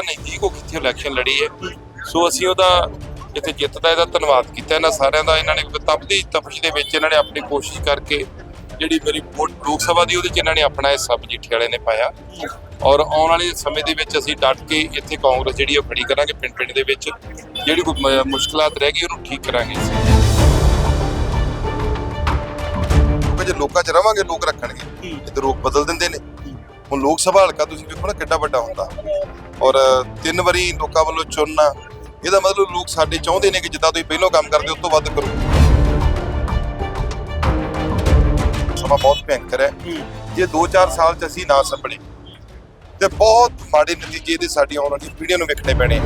ਬੜਾ ਨਜ਼ਦੀਕ ਉਹ ਕਿੱਥੇ ਇਲੈਕਸ਼ਨ ਲੜੀ ਹੈ। ਸੋ ਅਸੀਂ ਉਹਦਾ ਇੱਥੇ ਜਿੱਤ ਦਾ ਇਹਦਾ ਧੰਨਵਾਦ ਕੀਤਾ। ਇਹਨਾਂ ਸਾਰਿਆਂ ਦਾ ਇਹਨਾਂ ਨੇ ਤਪਦੀ ਤਪਸ਼ ਦੇ ਵਿੱਚ ਇਹਨਾਂ ਨੇ ਆਪਣੀ ਕੋਸ਼ਿਸ਼ ਕਰਕੇ ਜਿਹੜੀ ਮੇਰੀ ਵੋਟ ਲੋਕ ਸਭਾ ਦੀ ਉਹਦੇ ਚ ਇਹਨਾਂ ਨੇ ਆਪਣਾ ਹਿੱਸਾ ਮਜੀਠੇ ਵਾਲੇ ਨੇ ਪਾਇਆ। ਔਰ ਆਉਣ ਵਾਲੇ ਸਮੇਂ ਦੇ ਵਿੱਚ ਅਸੀਂ ਡਟ ਕੇ ਇੱਥੇ ਕਾਂਗਰਸ ਜਿਹੜੀ ਉਹ ਖੜੀ ਕਰਾਂਗੇ ਪਿੰਡ ਪਿੰਡ ਦੇ ਵਿੱਚ। ਜਿਹੜੀ ਕੋਈ ਮ- ਮੁਸ਼ਕਲਾਤ ਰਹਿ ਗਈ ਉਹਨੂੰ ਠੀਕ ਕਰਾਂਗੇ ਜੇ ਲੋਕਾਂ 'ਚ ਰਵਾਂਗੇ ਲੋਕ ਰੱਖਣਗੇ। ਇਹ ਤੇ ਲੋਕ ਬਦਲ ਦਿੰਦੇ ਨੇ। ਹੁਣ ਲੋਕ ਸਭਾ ਹਲਕਾ ਤੁਸੀਂ ਵੇਖੋ ਨਾ ਕਿੱਡਾ ਵੱਡਾ ਹੁੰਦਾ। ਔਰ ਤਿੰਨ ਵਾਰੀ ਲੋਕਾਂ ਵੱਲੋਂ ਚੁਣਨਾ, ਇਹਦਾ ਮਤਲਬ ਲੋਕ ਸਾਡੇ ਚਾਹੁੰਦੇ ਨੇ ਕਿ ਜਿੱਦਾਂ ਤੁਸੀਂ ਪਹਿਲਾਂ ਕੰਮ ਕਰਦੇ ਉਸ ਤੋਂ ਵੱਧ ਕਰੋ। ਸਮਾਂ ਬਹੁਤ ਭਿਆਨਕ ਹੈ। ਜੇ 2-4 ਸਾਲ 'ਚ ਅਸੀਂ ਨਾ ਸੰਭਲੇ, ਤੇ ਬਹੁਤ ਮਾੜੇ ਨਤੀਜੇ ਦੇ ਸਾਡੀ ਆਉਣ ਵਾਲੀ ਪੀੜ੍ਹੀਆਂ ਨੂੰ ਵੇਖਣੇ ਪੈਣੇ।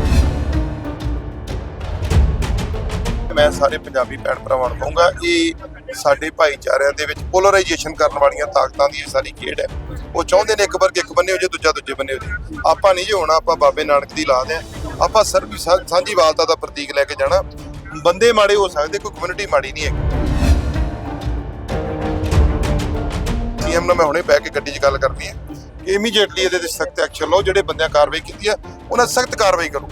ਮੈਂ ਸਾਰੇ ਪੰਜਾਬੀ ਭੈਣ ਭਰਾਵਾਂ ਨੂੰ ਕਹੂੰਗਾ, ਇਹ ਸਾਡੇ ਭਾਈਚਾਰਿਆਂ ਦੇ ਵਿੱਚ ਪੋਲਰਾਈਜੇਸ਼ਨ ਕਰਨ ਵਾਲੀਆਂ ਤਾਕਤਾਂ ਦੀ ਇਹ ਸਾਰੀ ਖੇਡ ਹੈ। ਉਹ ਚਾਹੁੰਦੇ ਨੇ ਇੱਕ ਵਰਗ ਇੱਕ ਬੰਨੇ ਹੋ ਜੇ ਦੂਜਾ ਦੂਜੇ ਬੰਨੇ ਹੋ ਜੇ ਆਪਾਂ ਨਹੀਂ ਜੇ ਹੋਣਾ, ਆਪਾਂ ਬਾਬੇ ਨਾਨਕ ਦੀ ਲਾਦ ਹੈ। ਆਪਾਂ ਸਰਬੀ ਸਾਂਝੀਵਾਲਤਾ ਦਾ ਪ੍ਰਤੀਕ ਲੈ ਕੇ ਜਾਣਾ। ਬੰਦੇ ਮਾੜੇ ਹੋ ਸਕਦੇ, ਕੋਈ ਕਮਿਊਨਿਟੀ ਮਾੜੀ ਨਹੀਂ ਹੈ ਸੀਐਮ ਨਾਲ ਮੈਂ ਹੁਣੇ ਬਹਿ ਕੇ ਗੱਡੀ 'ਚ ਗੱਲ ਕਰਨੀ ਹੈ। ਕਿ ਇਮੀਡੀਏਟਲੀ ਇਹਦੇ ਤੇ ਸਖਤ ਐਕਸ਼ਨ ਲਓ, ਜਿਹੜੇ ਬੰਦਿਆਂ ਕਾਰਵਾਈ ਕੀਤੀ ਹੈ, ਉਹਨਾਂ ਸਖਤ ਕਾਰਵਾਈ ਕਰੋ।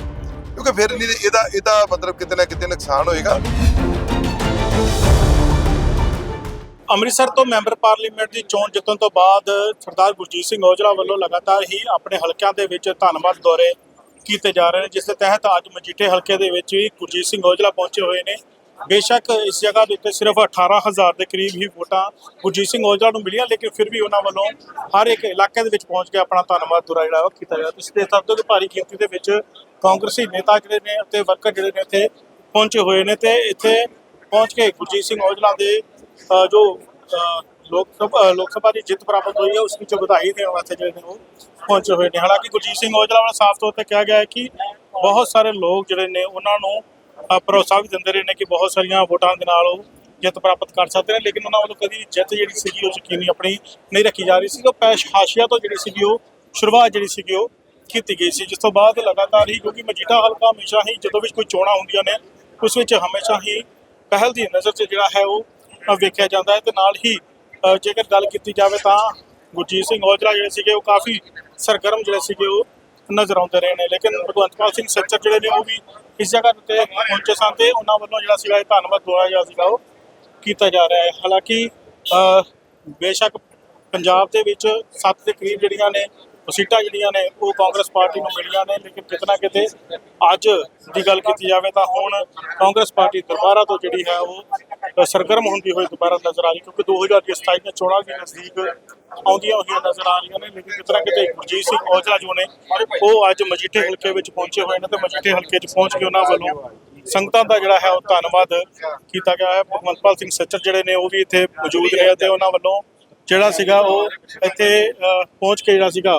ਕਿਉਂਕਿ ਫਿਰ ਨਹੀਂ ਇਹਦਾ ਇਹਦਾ ਮਤਲਬ ਕਿਤੇ ਨਾ ਕਿਤੇ ਨੁਕਸਾਨ ਹੋਏਗਾ। ਅੰਮ੍ਰਿਤਸਰ ਤੋਂ ਮੈਂਬਰ ਪਾਰਲੀਮੈਂਟ ਦੀ ਚੋਣ ਜਿੱਤਣ ਤੋਂ ਬਾਅਦ ਸਰਦਾਰ ਗੁਰਜੀਤ ਸਿੰਘ ਔਜਲਾ ਵੱਲੋਂ ਲਗਾਤਾਰ ਹੀ ਆਪਣੇ ਹਲਕਿਆਂ ਦੇ ਵਿੱਚ ਧੰਨਵਾਦ ਦੌਰੇ ਕੀਤੇ ਜਾ ਰਹੇ ਨੇ, ਜਿਸ ਦੇ ਤਹਿਤ ਅੱਜ ਮਜੀਠੇ ਹਲਕੇ ਦੇ ਵਿੱਚ ਵੀ ਗੁਰਜੀਤ ਸਿੰਘ ਔਜਲਾ ਪਹੁੰਚੇ ਹੋਏ ਨੇ। ਬੇਸ਼ੱਕ ਇਸ ਜਗ੍ਹਾ ਦੇ ਉੱਤੇ ਸਿਰਫ 18000 ਦੇ ਕਰੀਬ ਹੀ ਵੋਟਾਂ ਗੁਰਜੀਤ ਸਿੰਘ ਔਜਲਾ ਨੂੰ ਮਿਲੀਆਂ, ਲੇਕਿਨ ਫਿਰ ਵੀ ਉਹਨਾਂ ਵੱਲੋਂ ਹਰ ਇੱਕ ਇਲਾਕੇ ਦੇ ਵਿੱਚ ਪਹੁੰਚ ਕੇ ਆਪਣਾ ਧੰਨਵਾਦ ਦੌਰਾ ਜਿਹੜਾ ਉਹ ਕੀਤਾ ਗਿਆ ਤੁਸੀਂ ਦੇਖ ਸਕਦੇ ਹੋ ਕਿ ਭਾਰੀ ਗਿਣਤੀ ਦੇ ਵਿੱਚ ਕਾਂਗਰਸੀ ਨੇਤਾ ਜਿਹੜੇ ਨੇ ਅਤੇ ਵਰਕਰ ਜਿਹੜੇ ਨੇ ਇੱਥੇ ਪਹੁੰਚੇ ਹੋਏ ਨੇ ਤੇ ਇੱਥੇ ਪਹੁੰਚ ਕੇ ਗੁਰਜੀਤ ਸਿੰਘ ਔਜਲਾ ਦੇ ਜੋ ਅ, ਲੋਕ ਸਭਾ ਲੋਕ ਸਭਾ ਦੀ ਜਿੱਤ ਪ੍ਰਾਪਤ ਹੋਈ ਹੈ ਉਸ ਵਿੱਚ ਵਧਾਈ ਦੇਣ ਵਾਸਤੇ ਜਿਹੜੇ ਨੇ ਉਹ ਪਹੁੰਚੇ ਹੋਏ ਨੇ। ਹਾਲਾਂਕਿ ਗੁਰਜੀਤ ਸਿੰਘ ਔਜਲਾ ਵੱਲੋਂ ਸਾਫ਼ ਤੌਰ ਤੇ ਕਿਹਾ ਗਿਆ ਹੈ ਕਿ ਬਹੁਤ ਸਾਰੇ ਲੋਕ ਜਿਹੜੇ ਨੇ ਉਹਨਾਂ ਨੂੰ ਭਰੋਸਾ ਵੀ ਦਿੰਦੇ ਰਹੇ ਨੇ ਕਿ ਬਹੁਤ ਸਾਰੀਆਂ ਵੋਟਾਂ ਦੇ ਨਾਲ ਉਹ ਜਿੱਤ ਪ੍ਰਾਪਤ ਕਰ ਸਕਦੇ ਨੇ ਲੇਕਿਨ ਉਹਨਾਂ ਵੱਲੋਂ ਕਦੀ ਜਿੱਤ ਜਿਹੜੀ ਸੀਗੀ ਉਹ ਯਕੀਨੀ ਆਪਣੀ ਨਹੀਂ ਰੱਖੀ ਜਾ ਰਹੀ ਸੀ। ਉਹ ਪੈਸ਼ ਹਾਸ਼ੀਆ ਤੋਂ ਜਿਹੜੀ ਸੀਗੀ ਉਹ ਸ਼ੁਰੂਆਤ ਜਿਹੜੀ ਸੀਗੀ ਉਹ ਕੀਤੀ ਗਈ ਸੀ। ਜਿਸ ਤੋਂ ਬਾਅਦ ਲਗਾਤਾਰ ਹੀ ਕਿਉਂਕਿ ਮਜੀਠਾ ਹਲਕਾ ਹਮੇਸ਼ਾ ਹੀ ਜਦੋਂ ਵੀ ਕੋਈ ਚੋਣਾਂ ਹੁੰਦੀਆਂ ਨੇ ਉਸ ਵਿੱਚ ਹਮੇਸ਼ਾ ਹੀ ਪਹਿਲ ਦੀ ਨਜ਼ਰ 'ਚ ਜਿਹੜਾ ਹੈ ਉਹ ਵੇਖਿਆ ਜਾਂਦਾ ਹੈ ਤੇ ਨਾਲ ਹੀ ਜੇਕਰ ਗੱਲ ਕੀਤੀ ਜਾਵੇ ਤਾਂ ਗੁਰਜੀਤ ਸਿੰਘ ਔਜਲਾ ਜਿਹੜੇ ਸੀਗੇ ਉਹ ਕਾਫੀ ਸਰਗਰਮ ਜਿਹੜੇ ਸੀਗੇ ਉਹ ਨਜ਼ਰ ਆਉਂਦੇ ਰਹੇ ਨੇ। ਲੇਕਿਨ ਭਗਵੰਤਪਾਲ ਸਿੰਘ ਸੱਚਰ ਜਿਹੜੇ ਨੇ ਉਹ ਵੀ ਇਸ ਜਗ੍ਹਾ ਤੇ ਪਹੁੰਚੇ ਸਨ ਤੇ ਉਹਨਾਂ ਵੱਲੋਂ ਜਿਹੜਾ ਸੀਗਾ ਇਹ ਧੰਨਵਾਦ ਦੌਰਾ ਜਿਹੜਾ ਸੀਗਾ ਉਹ ਕੀਤਾ ਜਾ ਰਿਹਾ ਹੈ। ਹਾਲਾਂਕਿ ਬੇਸ਼ੱਕ ਪੰਜਾਬ ਦੇ ਵਿੱਚ 7 ਦੇ ਕਰੀਬ ਜਿਹੜੀਆਂ ਨੇ ਸੀਟਾਂ ਜਿਹੜੀਆਂ ਨੇ, ਉਹ ਕਾਂਗਰਸ ਪਾਰਟੀ ਨੂੰ ਮਿਲੀਆਂ ਨੇ, ਲੇਕਿਨ ਕਿਤਨਾ ਕਿਤੇ ਅੱਜ ਦੀ ਗੱਲ ਕੀਤੀ ਜਾਵੇ ਤਾਂ ਹੁਣ ਕਾਂਗਰਸ ਪਾਰਟੀ ਦੁਬਾਰਾ ਤੋਂ ਜਿਹੜੀ ਹੈ ਉਹ ਸਰਗਰਮ ਹੁੰਦੀ ਹੋਈ ਦੁਬਾਰਾ ਨਜ਼ਰ ਆ ਰਹੀ ਕਿਉਂਕਿ 2027 ਦੀਆਂ ਚੋਣਾਂ ਵੀ ਨਜ਼ਦੀਕ ਆਉਂਦੀਆਂ ਹੋਈਆਂ ਨਜ਼ਰ ਆ ਰਹੀਆਂ ਨੇ, ਲੇਕਿਨ ਕਿਤਨਾ ਕਿਤੇ ਗੁਰਜੀਤ ਸਿੰਘ ਔਜਲਾ ਜੋ ਨੇ, ਉਹ ਅੱਜ ਮਜੀਠੇ ਹਲਕੇ ਵਿੱਚ ਪਹੁੰਚੇ ਹੋਏ ਨੇ ਤੇ ਮਜੀਠੇ ਹਲਕੇ 'ਚ ਪਹੁੰਚ ਕੇ ਉਹਨਾਂ ਵੱਲੋਂ ਸੰਗਤਾਂ ਦਾ ਜਿਹੜਾ ਹੈ ਉਹ ਧੰਨਵਾਦ ਕੀਤਾ ਗਿਆ ਹੈ। ਭਗਵੰਤਪਾਲ ਸਿੰਘ ਸੱਚਰ ਜਿਹੜੇ ਨੇ, ਉਹ ਵੀ ਇੱਥੇ ਮੌਜੂਦ ਨੇ ਤੇ ਉਹਨਾਂ ਵੱਲੋਂ ਜਿਹੜਾ ਸੀਗਾ ਉਹ ਇੱਥੇ ਪਹੁੰਚ ਕੇ ਜਿਹੜਾ ਸੀਗਾ,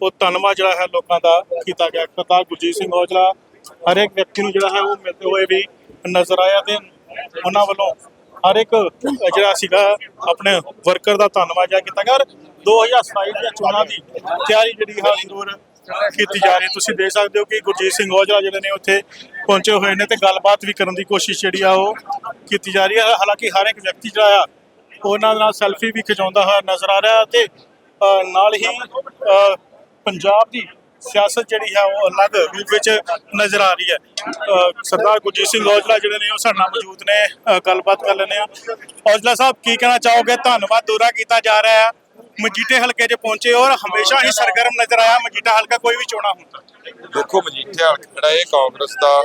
ਉਹ ਧੰਨਵਾਦ ਜਿਹੜਾ ਹੈ ਲੋਕਾਂ ਦਾ ਕੀਤਾ ਗਿਆ। ਕਰਤਾਰ ਗੁਰਜੀਤ ਸਿੰਘ ਔਜਲਾ ਹਰ ਇੱਕ ਵਿਅਕਤੀ ਨੂੰ ਜਿਹੜਾ ਹੈ ਉਹ ਮਿਲਦੇ ਹੋਏ ਵੀ ਨਜ਼ਰ ਆਇਆ ਤੇ ਉਹਨਾਂ ਵੱਲੋਂ ਹਰ ਇੱਕ ਜਿਹੜਾ ਸੀਗਾ ਆਪਣੇ ਵਰਕਰ ਦਾ ਧੰਨਵਾਦ ਜਿਹੜਾ ਕੀਤਾ ਗਿਆ। ਔਰ 2027 ਦੀਆਂ ਚੋਣਾਂ ਦੀ ਤਿਆਰੀ ਜਿਹੜੀ ਹੈ ਜ਼ਰੂਰ ਕੀਤੀ ਜਾ ਰਹੀ ਹੈ। ਤੁਸੀਂ ਦੇਖ ਸਕਦੇ ਹੋ ਕਿ ਗੁਰਜੀਤ ਸਿੰਘ ਔਜਲਾ ਜਿਹੜੇ ਨੇ ਉੱਥੇ ਪਹੁੰਚੇ ਹੋਏ ਨੇ ਤੇ ਗੱਲਬਾਤ ਵੀ ਕਰਨ ਦੀ ਕੋਸ਼ਿਸ਼ ਜਿਹੜੀ ਆ ਉਹ ਕੀਤੀ ਜਾ ਰਹੀ ਹੈ। ਹਾਲਾਂਕਿ ਹਰ ਇੱਕ ਵਿਅਕਤੀ ਜਿਹੜਾ ਆ ਉਹਨਾਂ ਨਾਲ ਸੈਲਫੀ ਵੀ ਖਿਚਾਉਂਦਾ ਹੋਇਆ ਨਜ਼ਰ ਆ ਰਿਹਾ ਤੇ ਨਾਲ ਹੀ ਪੰਜਾਬ ਦੀ ਸਿਆਸਤ ਜਿਹੜੀ ਹੈ ਉਹ ਅਲੱਗ ਰੂਪ ਵਿੱਚ ਨਜ਼ਰ ਆ ਰਹੀ ਹੈ। ਸਰਦਾਰ ਗੁਰਜੀਤ ਸਿੰਘ ਔਜਲਾ ਜਿਹੜੇ ਨੇ ਉਹ ਸਾਡੇ ਨਾਲ ਮੌਜੂਦ ਨੇ ਗੱਲਬਾਤ ਕਰ ਲੈਂਦੇ ਆ ਔਜਲਾ ਸਾਹਿਬ, ਕੀ ਕਹਿਣਾ ਚਾਹੋਗੇ? ਧੰਨਵਾਦ ਦੌਰਾ ਕੀਤਾ ਜਾ ਰਿਹਾ ਹੈ। ਮਜੀਠੇ ਹਲਕੇ 'ਚ ਪਹੁੰਚੇ ਔਰ ਹਮੇਸ਼ਾ ਹੀ ਸਰਗਰਮ ਨਜ਼ਰ ਆਇਆ ਮਜੀਠਾ ਹਲਕਾ, ਕੋਈ ਵੀ ਚੋਣਾ ਹੁੰਦਾ ਦੇਖੋ, ਮਜੀਠੇ ਹਲਕਾ ਜਿਹੜਾ ਇਹ ਕਾਂਗਰਸ ਦਾ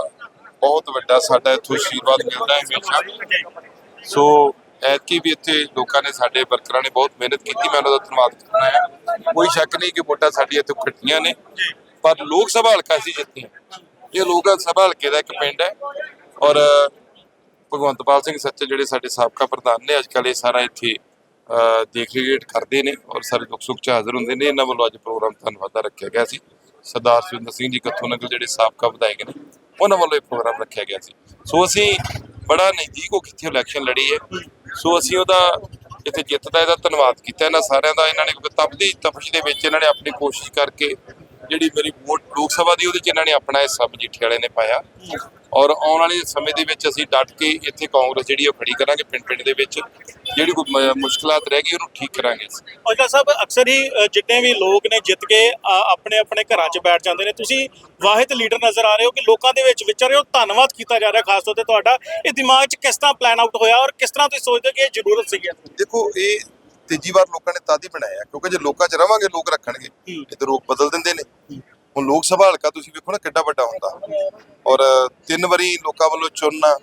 ਬਹੁਤ ਵੱਡਾ ਸਾਡਾ ਇੱਥੋਂ ਆਸ਼ੀਰਵਾਦ ਮਿਲਦਾ ਹੈ ਹਮੇਸ਼ਾ। ਸੋ ਐਤਕੀ ਵੀ ਇੱਥੇ ਲੋਕਾਂ ਨੇ ਸਾਡੇ ਵਰਕਰਾਂ ਨੇ ਬਹੁਤ ਮਿਹਨਤ ਕੀਤੀ, ਮੈਂ ਉਹਨਾਂ ਦਾ ਧੰਨਵਾਦ ਕਰਨਾ ਹੈ। ਕੋਈ ਸ਼ੱਕ ਨਹੀਂ ਕਿ ਵੋਟਾਂ ਸਾਡੀਆਂ ਇੱਥੇ ਖੱਟੀਆਂ ਨੇ, ਪਰ ਲੋਕ ਸਭਾ ਹਲਕਾ ਸੀ ਜਿੱਥੇ ਇਹ ਲੋਕ ਸਭਾ ਹਲਕੇ ਦਾ ਇੱਕ ਪਿੰਡ ਹੈ ਔਰ, ਭਗਵੰਤਪਾਲ ਸਿੰਘ ਸੱਚੇ ਜਿਹੜੇ ਸਾਡੇ ਸਾਬਕਾ ਪ੍ਰਧਾਨ ਨੇ ਅੱਜ ਕੱਲ੍ਹ ਇਹ ਸਾਰਾ ਇੱਥੇ ਦੇਖ ਰੇਖ ਕਰਦੇ ਨੇ ਔਰ ਸਾਰੇ ਦੁੱਖ ਸੁੱਖ ਚ ਹਾਜ਼ਰ ਹੁੰਦੇ ਨੇ। ਇਹਨਾਂ ਵੱਲੋਂ ਅੱਜ ਪ੍ਰੋਗਰਾਮ ਧੰਨਵਾਦ ਦਾ ਰੱਖਿਆ ਗਿਆ ਸੀ। ਸਰਦਾਰ ਸੁਰਿੰਦਰ ਸਿੰਘ ਜੀ ਕੱਥੋਂ ਨਗਰ ਜਿਹੜੇ ਸਾਬਕਾ ਵਿਧਾਇਕ ਨੇ, ਉਹਨਾਂ ਵੱਲੋਂ ਇਹ ਪ੍ਰੋਗਰਾਮ ਰੱਖਿਆ ਗਿਆ ਸੀ। ਸੋ ਅਸੀਂ ਬੜਾ ਨਜ਼ਦੀਕ ਉਹ ਕਿੱਥੇ ਇਲੈਕਸ਼ਨ ਲੜੀ ਹੈ। ਸੋ ਅਸੀਂ ਉਹਦਾ ਇੱਥੇ ਜਿੱਤ ਦਾ ਇਹਦਾ ਧੰਨਵਾਦ ਕੀਤਾ ਇਹਨਾਂ ਸਾਰਿਆਂ ਦਾ। ਇਹਨਾਂ ਨੇ ਤਪਦੀ ਤਪਸ਼ ਦੇ ਵਿੱਚ ਇਹਨਾਂ ਨੇ ਆਪਣੀ ਕੋਸ਼ਿਸ਼ ਕਰਕੇ ਜਿਹੜੀ ਮੇਰੀ ਵੋਟ ਲੋਕ ਸਭਾ ਦੀ, ਉਹਦੇ ਚ ਇਹਨਾਂ ਨੇ ਆਪਣਾ ਹਿੱਸਾ ਮਜੀਠੇ ਵਾਲੇ ਨੇ ਪਾਇਆ। ਔਰ ਆਉਣ ਵਾਲੇ ਸਮੇਂ ਦੇ ਵਿੱਚ ਅਸੀਂ ਡਟ ਕੇ ਇੱਥੇ ਕਾਂਗਰਸ ਜਿਹੜੀ ਉਹ ਖੜੀ ਕਰਾਂਗੇ ਪਿੰਡ ਪਿੰਡ ਦੇ ਵਿੱਚ। ਜਿਹੜੀ ਕੋਈ ਮੁਸ਼ਕਲਾਂ ਰਹਿ ਗਈ ਉਹਨੂੰ ਠੀਕ ਕਰਾਂਗੇ ਔਜਲਾ ਸਾਹਿਬ ਅਕਸਰ ਹੀ ਜਿੰਨੇ ਵੀ ਲੋਕ ਨੇ ਜਿੱਤ ਕੇ ਆਪਣੇ ਆਪਣੇ ਘਰਾਂ 'ਚ ਬੈਠ ਜਾਂਦੇ ਨੇ ਤੁਸੀਂ ਵਾਹਿਦ ਲੀਡਰ ਨਜ਼ਰ ਆ ਰਹੇ ਹੋ ਕਿ ਲੋਕਾਂ ਦੇ ਵਿੱਚ ਵਿਚਰ ਰਹੇ ਹੋ ਧੰਨਵਾਦ ਕੀਤਾ ਜਾ ਰਿਹਾ ਖਾਸ ਤੌਰ ਤੇ ਤੁਹਾਡਾ। ਇਹ ਦਿਮਾਗ 'ਚ ਕਿਸ ਤਰ੍ਹਾਂ ਪਲਾਨ ਆਊਟ ਹੋਇਆ ਔਰ ਕਿਸ ਤਰ੍ਹਾਂ ਤੁਸੀਂ ਸੋਚਦੇ ਹੋ ਕਿ ਇਹ ਜ਼ਰੂਰਤ ਸੀ ਦੇਖੋ ਇਹ ਤੀਜੀ ਵਾਰ ਲੋਕਾਂ ਨੇ ਤਦ ਹੀ ਬਣਾਇਆ ਕਿਉਂਕਿ ਜੇ ਲੋਕਾਂ 'ਚ ਰਵਾਂਗੇ ਲੋਕ ਰੱਖਣਗੇ। ਇਹ ਤੇ ਲੋਕ ਬਦਲ ਦਿੰਦੇ ਨੇ। ਹੁਣ ਲੋਕ ਸਭਾ ਹਲਕਾ ਤੁਸੀਂ ਵੇਖੋ ਨਾ ਕਿੱਡਾ ਵੱਡਾ ਹੁੰਦਾ। ਔਰ ਤਿੰਨ ਵਾਰੀ ਲੋਕਾਂ ਵੱਲੋਂ ਚੁਣਨਾ,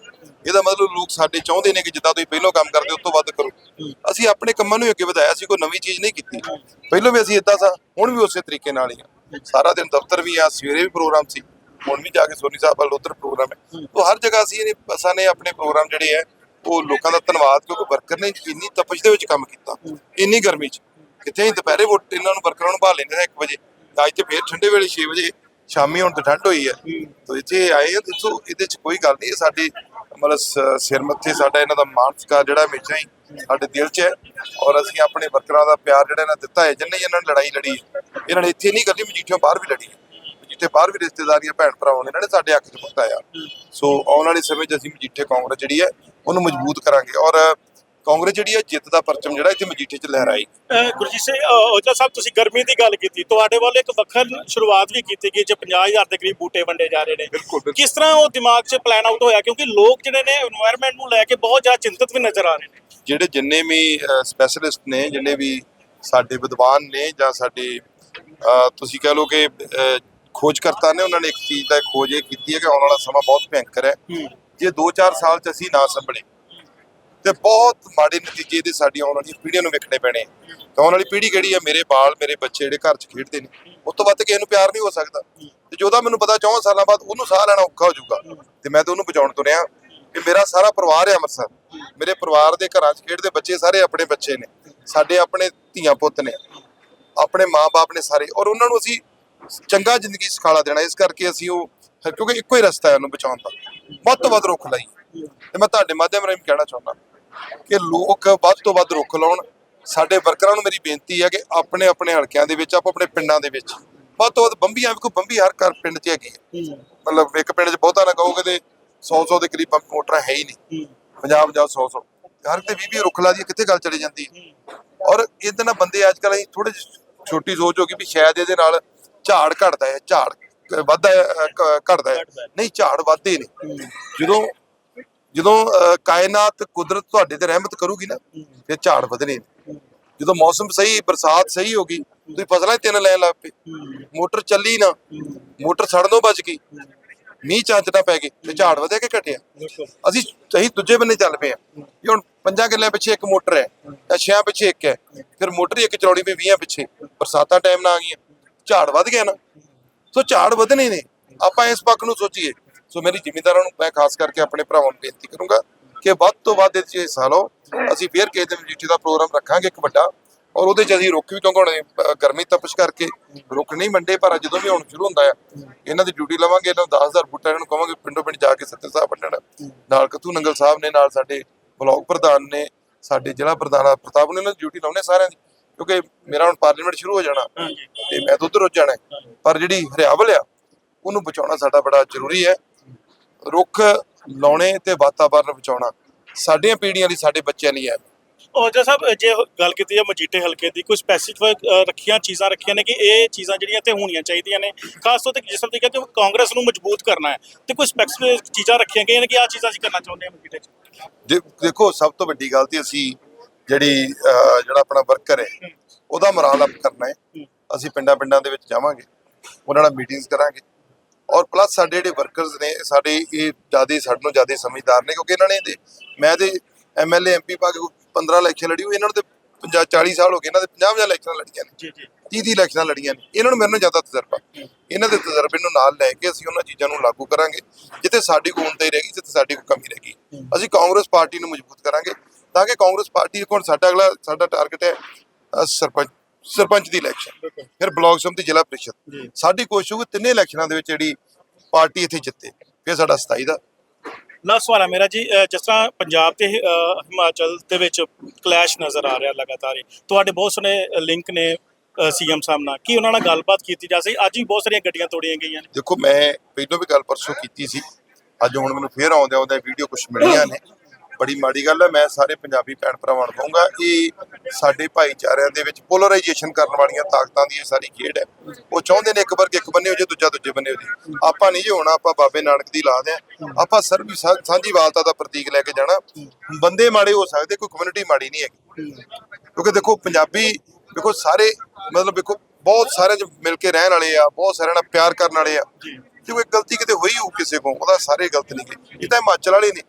ਇਹਦਾ ਮਤਲਬ ਲੋਕ ਸਾਡੇ ਚਾਹੁੰਦੇ ਨੇ ਕਿ ਜਿੱਦਾਂ ਤੁਸੀਂ ਪਹਿਲਾਂ ਕੰਮ ਕਰਦੇ ਉਸ ਤੋਂ ਵੱਧ ਕਰੋ। ਅਸੀਂ ਆਪਣੇ ਕੰਮਾਂ ਨੂੰ ਅੱਗੇ ਵਧਾਇਆ ਸੀ ਕੋਈ ਨਵੀਂ ਚੀਜ਼ ਨਹੀਂ ਕੀਤੀ। ਪਹਿਲਾਂ ਵੀ ਅਸੀਂ ਇਦਾਂ ਸਾਂ, ਹੁਣ ਵੀ ਉਸੇ ਤਰੀਕੇ ਨਾਲ ਹੀ ਆ। ਸਾਰਾ ਦਿਨ ਦਫ਼ਤਰ ਵੀ ਆ, ਸਵੇਰੇ ਵੀ ਪ੍ਰੋਗਰਾਮ ਸੀ, ਹੁਣ ਵੀ ਜਾ ਕੇ ਸੋਨੀ ਸਾਹਿਬ ਵੱਲ ਉੱਧਰ ਪ੍ਰੋਗਰਾਮ ਹੈ। ਤੋਂ ਹਰ ਜਗ੍ਹਾ ਅਸੀਂ ਇਹਨੇ, ਅਸਾਂ ਨੇ ਆਪਣੇ ਪ੍ਰੋਗਰਾਮ ਜਿਹੜੇ ਹੈ, ਉਹ ਲੋਕਾਂ ਦਾ ਧੰਨਵਾਦ, ਕਿਉਂਕਿ ਵਰਕਰ ਨੇ ਇੰਨੀ ਤਪਸ਼ ਦੇ ਵਿੱਚ ਕੰਮ ਕੀਤਾ, ਇੰਨੀ ਗਰਮੀ 'ਚ। ਕਿਤੇ ਅਸੀਂ ਦੁਪਹਿਰੇ ਵੋਟ ਇਹਨਾਂ ਨੂੰ ਵਰਕਰਾਂ ਨੂੰ ਭਾਲ ਲੈਂਦੇ ਸੀ 1 ਵਜੇ, ਅੱਜ ਤੇ ਫੇਰ ਠੰਡੇ ਵੇਲੇ 6 ਵਜੇ ਸ਼ਾਮੀ ਹੁਣ ਤਾਂ ਠੰਡ ਹੋਈ ਹੈ। ਤੋ ਇੱਥੇ ਆਏ ਆ ਦੇਖੋ ਇਹਦੇ 'ਚ ਕੋਈ ਗੱਲ ਨਹੀਂ ਇਹ ਸਾਡੇ ਮਤਲਬ ਸਿਰ ਮੱਥੇ ਸਾਡਾ ਇਹਨਾਂ ਦਾ ਮਾਣ ਸਤਿਕਾਰ ਜਿਹੜਾ ਹਮੇਸ਼ਾ ਹੀ ਸਾਡੇ ਦਿਲ 'ਚ ਹੈ। ਔਰ ਅਸੀਂ ਆਪਣੇ ਵਰਕਰਾਂ ਦਾ ਪਿਆਰ ਜਿਹੜਾ ਇਹਨਾਂ ਦਿੱਤਾ ਹੈ ਜਿੰਨੇ ਇਹਨਾਂ ਨੇ ਲੜਾਈ ਲੜੀ ਇਹਨਾਂ ਨੇ ਇੱਥੇ ਨਹੀਂ ਕਰਨੀ ਮਜੀਠਿਓਂ ਬਾਹਰ ਵੀ ਲੜੀ ਹੈ। ਮਜੀਠੇ ਬਾਹਰ ਵੀ ਰਿਸ਼ਤੇਦਾਰੀਆਂ ਭੈਣ ਭਰਾਵਾਂ ਨੇ ਇਹਨਾਂ ਨੇ ਸਾਡੇ ਹੱਕ 'ਚ ਪਹੁੰਚਾਇਆ ਸੋ ਆਉਣ ਵਾਲੇ ਸਮੇਂ 'ਚ ਅਸੀਂ ਮਜੀਠੇ ਕਾਂਗਰਸ ਜਿਹੜੀ ਹੈ ਉਹਨੂੰ ਮਜ਼ਬੂਤ ਕਰਾਂਗੇ। ਔਰ ਕਾਂਗਰਸ ਜਿਹੜੀ ਹੈ ਜਿੱਤ ਦਾ ਪਰਚਮ ਜਿਹੜਾ ਇੱਥੇ ਮਜੀਠੇ 'ਚ ਲਹਿਰਾਈ। ਗੁਰਜੀਤ ਸਿੰਘ ਔਜਲਾ ਸਾਹਿਬ ਤੁਸੀਂ ਗਰਮੀ ਦੀ ਗੱਲ ਕੀਤੀ ਤੁਹਾਡੇ ਵੱਲ ਇੱਕ ਵੱਖਰ ਸ਼ੁਰੂਆਤ ਵੀ ਕੀਤੀ ਗਈ ਜੇ 50000 ਦੇ ਕਰੀਬ ਬੂਟੇ ਵੰਡੇ ਜਾ ਰਹੇ ਨੇ। ਕਿਸ ਤਰ੍ਹਾਂ ਉਹ ਦਿਮਾਗ 'ਚ ਪਲਾਨ ਆਊਟ ਹੋਇਆ? ਕਿਉਂਕਿ ਲੋਕ ਜਿਹੜੇ ਨੇ এনवायरमेंट ਨੂੰ ਲੈ ਕੇ ਬਹੁਤ ਜ਼ਿਆਦਾ ਚਿੰਤਤ ਵੀ ਨਜ਼ਰ ਆ ਰਹੇ ਨੇ। ਜਿਹੜੇ ਜਿੰਨੇ ਵੀ ਸਪੈਸ਼ਲਿਸਟ ਨੇ ਜਿੰਨੇ ਵੀ ਸਾਡੇ ਵਿਦਵਾਨ ਨੇ ਜਾਂ ਸਾਡੇ ਤੁਸੀਂ ਕਹ ਲਓ ਕਿ ਖੋਜਕਰਤਾ ਨੇ ਉਹਨਾਂ ਨੇ ਇੱਕ ਚੀਜ਼ ਦਾ ਖੋਜ ਇਹ ਕੀਤੀ ਹੈ ਕਿ ਆਉਣ ਵਾਲਾ ਸਮਾਂ ਬਹੁਤ ਭਿਆਨਕ ਹੈ। ਜੇ 2-4 ਸਾਲ 'ਚ ਅਸੀਂ ਨਾ ਸੰਭਲੇ ਤੇ ਬਹੁਤ ਮਾੜੇ ਨਤੀਜੇ ਦੇ ਸਾਡੀ ਆਉਣ ਵਾਲੀ ਪੀੜ੍ਹੀਆਂ ਨੂੰ ਵੇਖਣੇ ਪੈਣੇ। ਆ। ਆਉਣ ਵਾਲੀ ਪੀੜ੍ਹੀ ਕਿਹੜੀ ਹੈ ਮੇਰੇ ਬਾਲ, ਮੇਰੇ ਬੱਚੇ ਜਿਹੜੇ ਘਰ 'ਚ ਖੇਡਦੇ ਨੇ। ਉਸ ਤੋਂ ਵੱਧ ਕਿਸੇ ਨੂੰ ਪਿਆਰ ਨਹੀਂ ਹੋ ਸਕਦਾ। ਤੇ ਜਿਹਦਾ ਮੈਨੂੰ ਪਤਾ 4 ਸਾਲਾਂ ਬਾਅਦ ਉਹਨੂੰ ਸਾਹ ਲੈਣਾ ਔਖਾ ਹੋ ਜਾਊਗਾ। ਤੇ ਮੈਂ ਤਾਂ ਉਹਨੂੰ ਬਚਾਉਣ ਤੁਰਿਆ ਕਿ ਮੇਰਾ ਸਾਰਾ ਪਰਿਵਾਰ ਹੈ ਅੰਮ੍ਰਿਤਸਰ। ਮੇਰੇ ਪਰਿਵਾਰ ਦੇ ਘਰਾਂ 'ਚ ਖੇਡਦੇ ਬੱਚੇ ਸਾਰੇ ਆਪਣੇ ਬੱਚੇ ਨੇ। ਸਾਡੇ ਆਪਣੇ ਧੀਆਂ ਪੁੱਤ ਨੇ। ਆਪਣੇ ਮਾਪੇ ਨੇ ਸਾਰੇ। ਔਰ ਉਹਨਾਂ ਨੂੰ ਅਸੀਂ ਚੰਗਾ ਜ਼ਿੰਦਗੀ ਸਿਖਾਲਾ ਦੇਣਾ। ਇਸ ਕਰਕੇ ਅਸੀਂ ਉਹ ਕਿਉਂਕਿ ਇੱਕੋ ਹੀ ਰਸਤਾ ਹੈ ਉਹਨੂੰ ਬਚਾਉਣ ਦਾ। ਵੱਧ ਤੋਂ ਵੱਧ ਰੁੱਖ ਲਾਈ ਤੇ ਮੈਂ ਤੁਹਾਡੇ ਮਾਧਿਅਮ ਰਾਹੀਂ ਕਹਿਣਾ ਚਾਹੁੰਦਾ। ਕਿ ਲੋਕ ਵੱਧ ਤੋਂ ਵੱਧ ਰੁੱਖ ਲਾਉਣ। ਸਾਡੇ ਵਰਕਰਾਂ ਨੂੰ ਮੇਰੀ ਬੇਨਤੀ ਹੈ ਕਿ ਆਪਣੇ ਆਪਣੇ ਹਲਕਿਆਂ ਦੇ ਵਿੱਚ ਆਪੋ ਆਪਣੇ ਪਿੰਡਾਂ ਦੇ ਵਿੱਚ ਵੱਧ ਤੋਂ ਵੱਧ ਬੰਬੀਆਂ ਵੇਖੋ ਬੰਬੀ ਹਰ ਘਰ ਪਿੰਡ 'ਚ ਹੈਗੀ ਹੈ। ਮਤਲਬ ਇੱਕ ਪਿੰਡ 'ਚ ਬਹੁਤਾ ਨਾ ਕਹੋਗੇ ਤੇ 100 100 ਦੇ ਕਰੀਬ ਪੰਪ ਮੋਟਰਾਂ ਹੈ ਹੀ ਨਹੀਂ। ਪੰਜਾਬ ਜਾਂ 100 100 ਹਰ ਤੇ 20 20 ਰੁੱਖ ਲਾ ਦੀ ਕਿੱਥੇ ਗੱਲ ਚਲੀ ਜਾਂਦੀ ਹੈ? ਔਰ ਇਹਦੇ ਨਾਲ ਬੰਦੇ ਅੱਜ ਕੱਲ੍ਹ ਅਸੀਂ ਥੋੜੇ ਛੋਟੀ ਸੋਚ ਹੋ ਗਈ ਵੀ ਸ਼ਾਇਦ ਇਹਦੇ ਨਾਲ ਝਾੜ ਘਟਦਾ ਹੈ ਝਾੜ ਵੱਧਦਾ ਹੈ ਅ, ਕ- ਘਟਦਾ ਹੈ। ਘਟਦਾ ਹੈ। ਨਹੀਂ ਝਾੜ ਵੱਧਦੇ ਨੇ। ਜਦੋਂ ਜਦੋਂ ਕਾਇਨਾਤ ਕੁਦਰਤ ਤੁਹਾਡੇ ਤੇ ਰਹਿਮਤ ਕਰੂਗੀ ਨਾ ਫਿਰ ਝਾੜ ਵਧਣੇ ਜਦੋਂ ਮੌਸਮ ਸਹੀ ਬਰਸਾਤ ਸਹੀ ਹੋ ਗਈ ਤੁਸੀਂ ਫਸਲਾਂ ਤਿੰਨ ਲੈਣ ਲੱਗ ਪਏ। ਮੋਟਰ ਚੱਲੀ ਨਾ ਮੋਟਰ ਸੜਨੋਂ ਬਚ ਗਈ ਮੀਂਹ ਨਾ ਪੈ ਗਏ ਤੇ ਝਾੜ ਵਧਿਆ ਕਿ ਘਟਿਆ? ਅਸੀਂ ਅਸੀਂ ਦੂਜੇ ਬੰਨੇ ਚੱਲ ਪਏ ਆ। ਵੀ ਹੁਣ ਪੰਜਾਂ ਕਿੱਲਿਆਂ ਪਿੱਛੇ ਇੱਕ ਮੋਟਰ ਹੈ ਜਾਂ ਛਿਆਂ ਪਿੱਛੇ ਇੱਕ ਹੈ ਫਿਰ ਮੋਟਰ ਇੱਕ ਚੌੜੀ ਪਈ 20 ਪਿੱਛੇ। ਬਰਸਾਤਾਂ ਟਾਈਮ ਨਾ ਆ ਗਈਆਂ। ਝਾੜ ਵੱਧ ਗਿਆ ਨਾ। ਸੋ ਝਾੜ ਵਧਣੇ ਨੇ। ਆਪਾਂ ਇਸ ਪੱਖ ਨੂੰ ਸੋਚੀਏ। ਸੋ ਮੇਰੀ ਜ਼ਿਮੀਂਦਾਰਾਂ ਨੂੰ ਮੈਂ ਖਾਸ ਕਰਕੇ ਆਪਣੇ ਭਰਾਵਾਂ ਨੂੰ ਬੇਨਤੀ ਕਰੂੰਗਾ ਕਿ ਵੱਧ ਤੋਂ ਵੱਧ ਇਹਦੇ 'ਚ ਹਿੱਸਾ ਲਓ। ਅਸੀਂ ਫੇਰ ਕਿਸੇ ਦਿਨ ਮਜੀਠੀ ਦਾ ਪ੍ਰੋਗਰਾਮ ਰੱਖਾਂਗੇ ਇੱਕ ਵੱਡਾ ਔਰ ਉਹਦੇ 'ਚ ਅਸੀਂ ਰੁੱਖ ਵੀ ਕਿਉਂਕਿ ਹੁਣ ਗਰਮੀ ਤਪਸ਼ ਕਰਕੇ ਰੁੱਖ ਨਹੀਂ ਮੰਡੇ ਪਰ ਜਦੋਂ ਵੀ ਹੁਣ ਸ਼ੁਰੂ ਹੁੰਦਾ ਆ ਇਹਨਾਂ ਦੀ ਡਿਊਟੀ ਲਵਾਂਗੇ ਇਹਨਾਂ ਨੂੰ 10000 ਬੂਟਾ ਇਹਨਾਂ ਨੂੰ ਕਵਾਂਗੇ ਪਿੰਡੋਂ ਪਿੰਡ ਜਾ ਕੇ ਸੱਤਰ ਸਾਹਿਬ ਵੰਡਣ। ਨਾਲ ਕਤੂ ਨੰਗਲ ਸਾਹਿਬ ਨੇ ਨਾਲ ਸਾਡੇ ਬਲਾਕ ਪ੍ਰਧਾਨ ਨੇ ਸਾਡੇ ਜ਼ਿਲ੍ਹਾ ਪ੍ਰਧਾਨ ਪ੍ਰਤਾਪ ਨੇ ਇਹਨਾਂ ਦੀ ਡਿਊਟੀ ਲਾਉਣੇ ਸਾਰਿਆਂ ਦੀ ਕਿਉਂਕਿ ਮੇਰਾ ਹੁਣ ਪਾਰਲੀਮੈਂਟ ਸ਼ੁਰੂ ਹੋ ਜਾਣਾ ਤੇ ਮੈਂ ਤਾਂ ਉੱਧਰ ਰੁੱਝ ਜਾਣਾ। ਹੈ। ਪਰ ਜਿਹੜੀ ਹਰਿਆਵਲ ਆ ਉਹਨੂੰ ਬਚਾਉਣਾ ਸਾਡਾ ਬੜਾ ਜ਼ਰੂਰੀ ਹੈ। ਰੁੱਖ ਲਾਉਣੇ ਤੇ ਵਾਤਾਵਰਨ ਬਚਾਉਣਾ। ਸਾਡੀਆਂ ਪੀੜ੍ਹੀਆਂ ਲਈ ਸਾਡੇ ਬੱਚਿਆਂ ਲਈ ਹੈ। ਔਜਲਾ ਸਾਹਿਬ ਜੇ ਗੱਲ ਕੀਤੀ ਹੈ ਮਜੀਠੇ ਹਲਕੇ ਦੀ ਕੋਈ ਸਪੈਸੀਫਿਕ ਰੱਖੀਆਂ ਚੀਜ਼ਾਂ ਰੱਖੀਆਂ ਨੇ ਕਿ ਇਹ ਚੀਜ਼ਾਂ ਜਿਹੜੀਆਂ ਤੇ ਹੋਣੀਆਂ ਚਾਹੀਦੀਆਂ ਨੇ? ਖਾਸ ਤੌਰ ਤੇ ਜਿਸ ਤਰ੍ਹਾਂ ਕਿ ਕਾਂਗਰਸ ਨੂੰ ਮਜ਼ਬੂਤ ਕਰਨਾ ਹੈ। ਤੇ ਕੋਈ ਸਪੈਸੀਫਿਕ ਚੀਜ਼ਾਂ ਰੱਖੀਆਂ ਗਈਆਂ ਨੇ ਕਿ ਆਹ ਚੀਜ਼ਾਂ ਅਸੀਂ ਕਰਨਾ ਚਾਹੁੰਦੇ ਹਾਂ ਮਜੀਠੇ 'ਚ ਦੇ- ਦੇਖੋ ਸਭ ਤੋਂ ਵੱਡੀ ਗੱਲ ਤੇ ਅਸੀਂ ਜਿਹੜੀ ਜਿਹੜਾ ਆਪਣਾ ਵਰਕਰ ਹੈ ਉਹਦਾ ਮਰਾਲ ਅਪ ਕਰਨਾ ਹੈ। ਅਸੀਂ ਪਿੰਡਾਂ ਪਿੰਡਾਂ ਦੇ ਵਿੱਚ ਜਾਵਾਂਗੇ। ਉਹਨਾਂ ਨਾਲ ਮੀਟਿੰਗਸ ਕਰਾਂਗੇ। ਔਰ ਪਲੱਸ ਸਾਡੇ ਜਿਹੜੇ ਵਰਕਰਸ ਨੇ ਸਾਡੇ ਇਹ ਜ਼ਿਆਦਾ ਸਾਡੇ ਨੂੰ ਜ਼ਿਆਦਾ ਸਮਝਦਾਰ ਨੇ ਕਿਉਂਕਿ ਇਹਨਾਂ ਨੇ ਤੇ ਮੈਂ ਤੇ ਐਮਐਲਏ ਐਮਪੀ ਪਾ ਕੇ 15 ਇਲੈਕਸ਼ਨ ਲੜੀ ਹੋਈ ਇਹਨਾਂ ਨੂੰ ਤੇ 50 40 ਸਾਲ ਹੋ ਗਏ ਇਹਨਾਂ ਦੇ 50 50 ਇਲੈਕਸ਼ਨਾਂ ਲੜੀਆਂ ਨੇ। ਜੀ ਜੀ। 30 ਦੀ ਇਲੈਕਸ਼ਨਾਂ ਲੜੀਆਂ ਨੇ। ਇਹਨਾਂ ਨੂੰ ਮੇਰੇ ਨਾਲ ਜ਼ਿਆਦਾ ਤਜਰਬਾ। ਇਹਨਾਂ ਦੇ ਤਜਰਬੇ ਨੂੰ ਨਾਲ ਲੈ ਕੇ ਅਸੀਂ ਉਹਨਾਂ ਚੀਜ਼ਾਂ ਨੂੰ ਲਾਗੂ ਕਰਾਂਗੇ ਜਿੱਥੇ ਸਾਡੀ ਕੋਈ ਉਨਤਾਈ ਰਹੇਗੀ ਜਿੱਥੇ ਸਾਡੀ ਕੋਈ ਕਮੀ ਰਹੇਗੀ ਅਸੀਂ ਕਾਂਗਰਸ ਪਾਰਟੀ ਨੂੰ ਮਜ਼ਬੂਤ ਕਰਾਂਗੇ ਤਾਂ ਕਿ ਕਾਂਗਰਸ ਪਾਰਟੀ ਕੋਲ ਸਾਡਾ ਅਗਲਾ ਸਾਡਾ ਟਾਰਗੇਟ ਹੈ ਸਰਪੰਚ। ਸਰਪੰਚ ਦੀ ਇਲੈਕਸ਼ਨ ਫਿਰ ਬਲਾਕ ਸਮਿਤੀ ਜ਼ਿਲ੍ਹਾ ਪ੍ਰੀਸ਼ਦ। ਸਾਡੀ ਕੋਸ਼ਿਸ਼ ਹੋਊਗੀ ਤਿੰਨੇ ਇਲੈਕਸ਼ਨਾਂ ਦੇ ਵਿੱਚ ਜਿਹੜੀ ਪਾਰਟੀ ਇੱਥੇ ਜਿੱਤੇ ਫਿਰ ਸਾਡਾ 27 ਦਾ। ਲਾਸਟ ਸਵਾਲ ਹੈ ਮੇਰਾ ਜੀ ਜਿਸ ਤਰ੍ਹਾਂ ਪੰਜਾਬ ਤੇ ਹਿਮਾਚਲ ਦੇ ਵਿੱਚ ਕਲੈਸ਼ ਨਜ਼ਰ ਆ ਰਿਹਾ ਲਗਾਤਾਰ ਹੀ। ਤੁਹਾਡੇ ਬਹੁਤ ਸਾਰੇ ਲਿੰਕ ਨੇ ਸੀਐਮ ਸਾਹਿਬ ਨਾਲ। ਕੀ ਉਹਨਾਂ ਨਾਲ ਗੱਲਬਾਤ ਕੀਤੀ ਜਾ ਸਕੀ? ਅੱਜ ਵੀ ਬਹੁਤ ਸਾਰੀਆਂ ਗੱਡੀਆਂ ਤੋੜੀਆਂ ਗਈਆਂ ਨੇ। ਦੇਖੋ ਮੈਂ ਪਹਿਲਾਂ ਵੀ ਗੱਲ ਪਰਸੋਂ ਕੀਤੀ ਸੀ। ਅੱਜ ਹੁਣ ਮੈਨੂੰ ਫੇਰ ਆਉਂਦੇ ਆਉਂਦੇ ਵੀਡੀਓ ਕੁਝ ਮਿਲੀਆਂ ਨੇ। ਬੜੀ ਮਾੜੀ ਗੱਲ ਹੈ, ਮੈਂ ਸਾਰੇ ਪੰਜਾਬੀ ਭੈਣ ਭਰਾਵਾਂ ਨੂੰ ਕਹੂੰਗਾ ਇਹ ਸਾਡੇ ਭਾਈਚਾਰਿਆਂ ਦੇ ਵਿੱਚ ਪੋਲਰਾਈਜੇਸ਼ਨ ਕਰਨ ਵਾਲੀਆਂ ਤਾਕਤਾਂ ਦੀ ਇਹ ਸਾਰੀ ਖੇਡ ਹੈ। ਉਹ ਚਾਹੁੰਦੇ ਨੇ ਇੱਕ ਵਰਗ ਇੱਕ ਬੰਨੇ ਹੋ ਜੇ, ਦੂਜਾ ਦੂਜੇ ਬੰਨੇ ਹੋ ਜੇ। ਆਪਾਂ ਨਹੀਂ ਜੇ ਹੋਣਾ, ਆਪਾਂ ਬਾਬੇ ਨਾਨਕ ਦੀ ਲਾਦ ਹੈ। ਆਪਾਂ ਸਰਬ ਸਾਂਝੀਵਾਲਤਾ ਦਾ ਪ੍ਰਤੀਕ ਲੈ ਕੇ ਜਾਣਾ। ਬੰਦੇ ਮਾੜੇ ਹੋ ਸਕਦੇ, ਕੋਈ ਕਮਿਊਨਿਟੀ ਮਾੜੀ ਨਹੀਂ ਹੈਗੀ। ਕਿਉਂਕਿ ਦੇਖੋ, ਪੰਜਾਬੀ ਦੇਖੋ, ਸਾਰੇ ਮਤਲਬ ਦੇਖੋ, ਬਹੁਤ ਸਾਰੇ ਚ ਮਿਲ ਕੇ ਰਹਿਣ ਵਾਲੇ ਆ, ਬਹੁਤ ਸਾਰਿਆਂ ਨਾਲ ਪਿਆਰ ਕਰਨ ਵਾਲੇ ਆ। ਜੇ ਕੋਈ ਗਲਤੀ ਕਿਤੇ ਹੋਈ ਹੋ ਕਿਸੇ ਕੋਲ ਉਹਦਾ ਸਾਰੇ ਗਲਤ ਨਹੀਂ ਗੇ ਇਹ ਤਾਂ ਹਿਮਾਚਲ ਵਾਲੇ ਨੇ।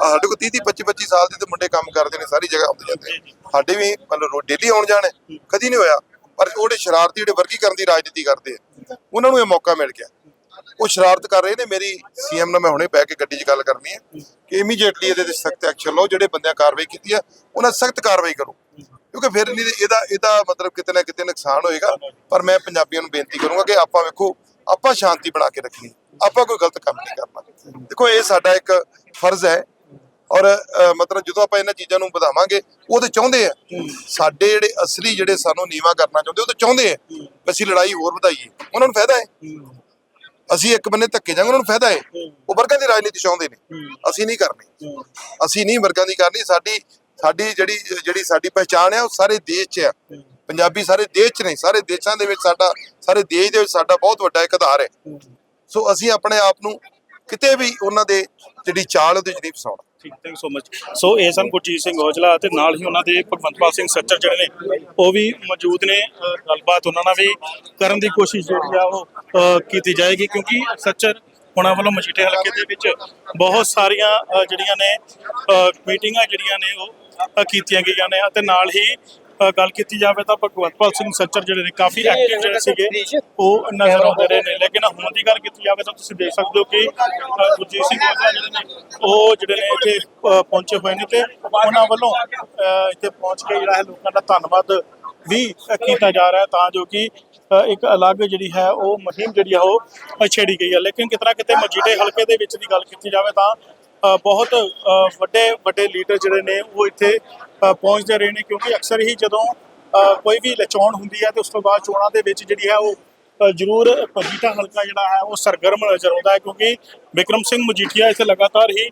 ਸਾਡੇ ਕੋਲ 30 30 25 25 ਸਾਲ ਦੇ ਤੇ ਮੁੰਡੇ ਕੰਮ ਕਰਦੇ ਨੇ ਸਾਰੀ ਜਗ੍ਹਾ ਆਉਂਦੇ ਜਾਂਦੇ। ਸਾਡੇ ਵੀ ਮਤਲਬ ਡੇਲੀ ਆਉਣ ਜਾਣ ਕਦੀ ਨਹੀਂ ਹੋਇਆ। ਪਰ ਉਹਦੇ ਸ਼ਰਾਰਤੀ ਜਿਹੜੇ ਵਰਗੀਕਰਨ ਦੀ ਰਾਜਨੀਤੀ ਕਰਦੇ ਆ ਉਹਨਾਂ ਨੂੰ ਇਹ ਮੌਕਾ ਮਿਲ ਗਿਆ। ਉਹ ਸ਼ਰਾਰਤ ਕਰ ਰਹੇ ਨੇ। ਮੇਰੀ ਸੀਐਮ ਨਾਲ ਮੈਂ ਹੁਣੇ ਬਹਿ ਕੇ ਗੱਡੀ 'ਚ ਗੱਲ ਕਰਨੀ ਹੈ ਕਿ ਇਮੀਡੀਏਟਲੀ ਇਹਦੇ ਤੇ ਸਖਤ ਐਕਸ਼ਨ ਲਓ। ਜਿਹੜੇ ਬੰਦਿਆਂ ਕਾਰਵਾਈ ਕੀਤੀ ਆ ਉਹਨਾਂ ਸਖਤ ਕਾਰਵਾਈ ਕਰੋ। ਕਿਉਂਕਿ ਫਿਰ ਨਹੀਂ ਇਹਦਾ ਇਹਦਾ ਮਤਲਬ ਕਿਤੇ ਨਾ ਕਿਤੇ ਨੁਕਸਾਨ ਹੋਏਗਾ। ਪਰ ਮੈਂ ਪੰਜਾਬੀਆਂ ਨੂੰ ਬੇਨਤੀ ਕਰੂੰਗਾ ਕਿ ਆਪਾਂ ਵੇਖੋ ਆਪਾਂ ਸ਼ਾਂਤੀ ਬਣਾ ਕੇ ਰੱਖਣੀ, ਆਪਾਂ ਕੋਈ ਗਲਤ ਕੰਮ ਨਹੀਂ ਕਰਨਾ। ਦੇਖੋ, ਇਹ ਸਾਡਾ ਇੱਕ ਫਰਜ਼ ਹੈ ਔਰ ਮਤਲਬ ਜਦੋਂ ਆਪਾਂ ਇਹਨਾਂ ਚੀਜ਼ਾਂ ਨੂੰ ਵਧਾਵਾਂਗੇ, ਉਹ ਤੇ ਚਾਹੁੰਦੇ ਆ। ਸਾਡੇ ਜਿਹੜੇ ਅਸਲੀ ਜਿਹੜੇ ਸਾਨੂੰ ਨੀਵਾ ਕਰਨਾ ਚਾਹੁੰਦੇ, ਉਹ ਤਾਂ ਚਾਹੁੰਦੇ ਆ ਅਸੀਂ ਲੜਾਈ ਹੋਰ ਵਧਾਈਏ। ਉਹਨਾਂ ਨੂੰ ਫਾਇਦਾ ਹੈ। ਅਸੀਂ ਇੱਕ ਬੰਨੇ ਧੱਕੇ ਜਾਵਾਂਗੇ, ਉਹਨਾਂ ਨੂੰ ਫਾਇਦਾ ਹੈ। ਉਹ ਵਰਗਾਂ ਦੀ ਰਾਜਨੀਤੀ ਚਾਹੁੰਦੇ ਨੇ। ਅਸੀਂ ਨਹੀਂ ਕਰਨੀ। ਅਸੀਂ ਨਹੀਂ ਵਰਗਾਂ ਦੀ ਕਰਨੀ। ਸਾਡੀ ਸਾਡੀ ਜਿਹੜੀ ਜਿਹੜੀ ਸਾਡੀ ਪਹਿਚਾਣ ਆ, ਉਹ ਸਾਰੇ ਦੇਸ਼ 'ਚ ਆ। ਪੰਜਾਬੀ ਸਾਰੇ ਦੇਸ਼ 'ਚ ਨਹੀਂ, ਸਾਰੇ ਦੇਸ਼ਾਂ ਦੇ ਵਿੱਚ ਸਾਡਾ, ਸਾਰੇ ਦੇਸ਼ ਦੇ ਵਿੱਚ ਸਾਡਾ ਬਹੁਤ ਵੱਡਾ ਇੱਕ ਆਧਾਰ ਹੈ। ਸੋ ਅਸੀਂ ਆਪਣੇ ਆਪ ਨੂੰ ਕਿਤੇ ਵੀ ਉਹਨਾਂ ਦੇ ਜਿਹੜੀ ਚਾਲ ਉਹਦੇ 'ਚ ਨਹੀਂ ਫਸਾਉਣਾ। ਠੀਕ ਥੈਂਕ ਸੋ ਮਚ ਸੋ ਇਹ ਸਨ ਗੁਰਜੀਤ ਸਿੰਘ ਔਜਲਾ ਅਤੇ ਨਾਲ ਹੀ ਉਹਨਾਂ ਦੇ ਭਗਵੰਤਪਾਲ ਸਿੰਘ ਸੱਚਰ ਜਿਹੜੇ ਨੇ, ਉਹ ਵੀ ਮੌਜੂਦ ਨੇ। ਗੱਲਬਾਤ ਉਹਨਾਂ ਨਾਲ ਵੀ ਕਰਨ ਦੀ ਕੋਸ਼ਿਸ਼ ਜਿਹੜੀ ਆ ਉਹ ਕੀਤੀ ਜਾਏਗੀ ਕਿਉਂਕਿ ਸੱਚਰ ਉਹਨਾਂ ਵੱਲੋਂ ਮਜੀਠੇ ਹਲਕੇ ਦੇ ਵਿੱਚ ਬਹੁਤ ਸਾਰੀਆਂ ਜਿਹੜੀਆਂ ਨੇ ਮੀਟਿੰਗਾਂ ਜਿਹੜੀਆਂ ਨੇ ਉਹ ਕੀਤੀਆਂ ਗਈਆਂ ਨੇ ਅਤੇ ਨਾਲ ਹੀ ਗੱਲ ਕੀਤੀ ਜਾਵੇ ਤਾਂ ਭਗਵੰਤਪਾਲ ਸਿੰਘ ਸੱਚਰ ਜਿਹੜੇ ਨੇ ਕਾਫੀ ਐਕਟਿਵ ਜਿਹੜੇ ਸੀਗੇ ਉਹ ਨਜ਼ਰ ਆਉਂਦੇ ਰਹੇ ਨੇ। ਲੇਕਿਨ ਹੁਣ ਦੀ ਗੱਲ ਕੀਤੀ ਜਾਵੇ ਤਾਂ ਤੁਸੀਂ ਦੇਖ ਸਕਦੇ ਹੋ ਕਿ ਗੁਰਜੀਤ ਸਿੰਘ ਔਜਲਾ ਜਿਹੜੇ ਨੇ ਉਹ ਜਿਹੜੇ ਨੇ ਇੱਥੇ ਪਹੁੰਚੇ ਹੋਏ ਨੇ ਤੇ ਉਹਨਾਂ ਵੱਲੋਂ ਇੱਥੇ ਪਹੁੰਚ ਕੇ ਜਿਹੜਾ ਹੈ ਲੋਕਾਂ ਦਾ ਧੰਨਵਾਦ ਵੀ ਕੀਤਾ ਜਾ ਰਿਹਾ ਤਾਂ ਜੋ ਕਿ ਇੱਕ ਅਲੱਗ ਜਿਹੜੀ ਹੈ ਉਹ ਮੁਹਿੰਮ ਜਿਹੜੀ ਆ ਉਹ ਛੇੜੀ ਗਈ ਹੈ। ਲੇਕਿਨ ਕਿਤਨਾ ਕਿਤੇ ਮਜੀਠੇ ਹਲਕੇ ਦੇ ਵਿੱਚ ਦੀ ਗੱਲ ਕੀਤੀ ਜਾਵੇ ਤਾਂ ਬਹੁਤ ਵੱਡੇ ਵੱਡੇ ਲੀਡਰ ਜਿਹੜੇ ਨੇ, ਉਹ ਇੱਥੇ ਪਹੁੰਚਦੇ ਰਹੇ ਨੇ ਕਿਉਂਕਿ ਅਕਸਰ ਹੀ ਜਦੋਂ ਕੋਈ ਵੀ ਲਚਾਉਣ ਹੁੰਦੀ ਹੈ ਤੇ ਉਸ ਤੋਂ ਬਾਅਦ ਚੋਣਾਂ ਦੇ ਵਿੱਚ ਜਿਹੜੀ ਹੈ ਉਹ ਜ਼ਰੂਰ ਮਜੀਠਾ ਹਲਕਾ ਜਿਹੜਾ ਹੈ, ਉਹ ਸਰਗਰਮ ਨਜ਼ਰ ਆਉਂਦਾ ਹੈ ਕਿਉਂਕਿ ਵਿਕਰਮ ਸਿੰਘ ਮਜੀਠੀਆ ਇੱਥੇ ਲਗਾਤਾਰ ਹੀ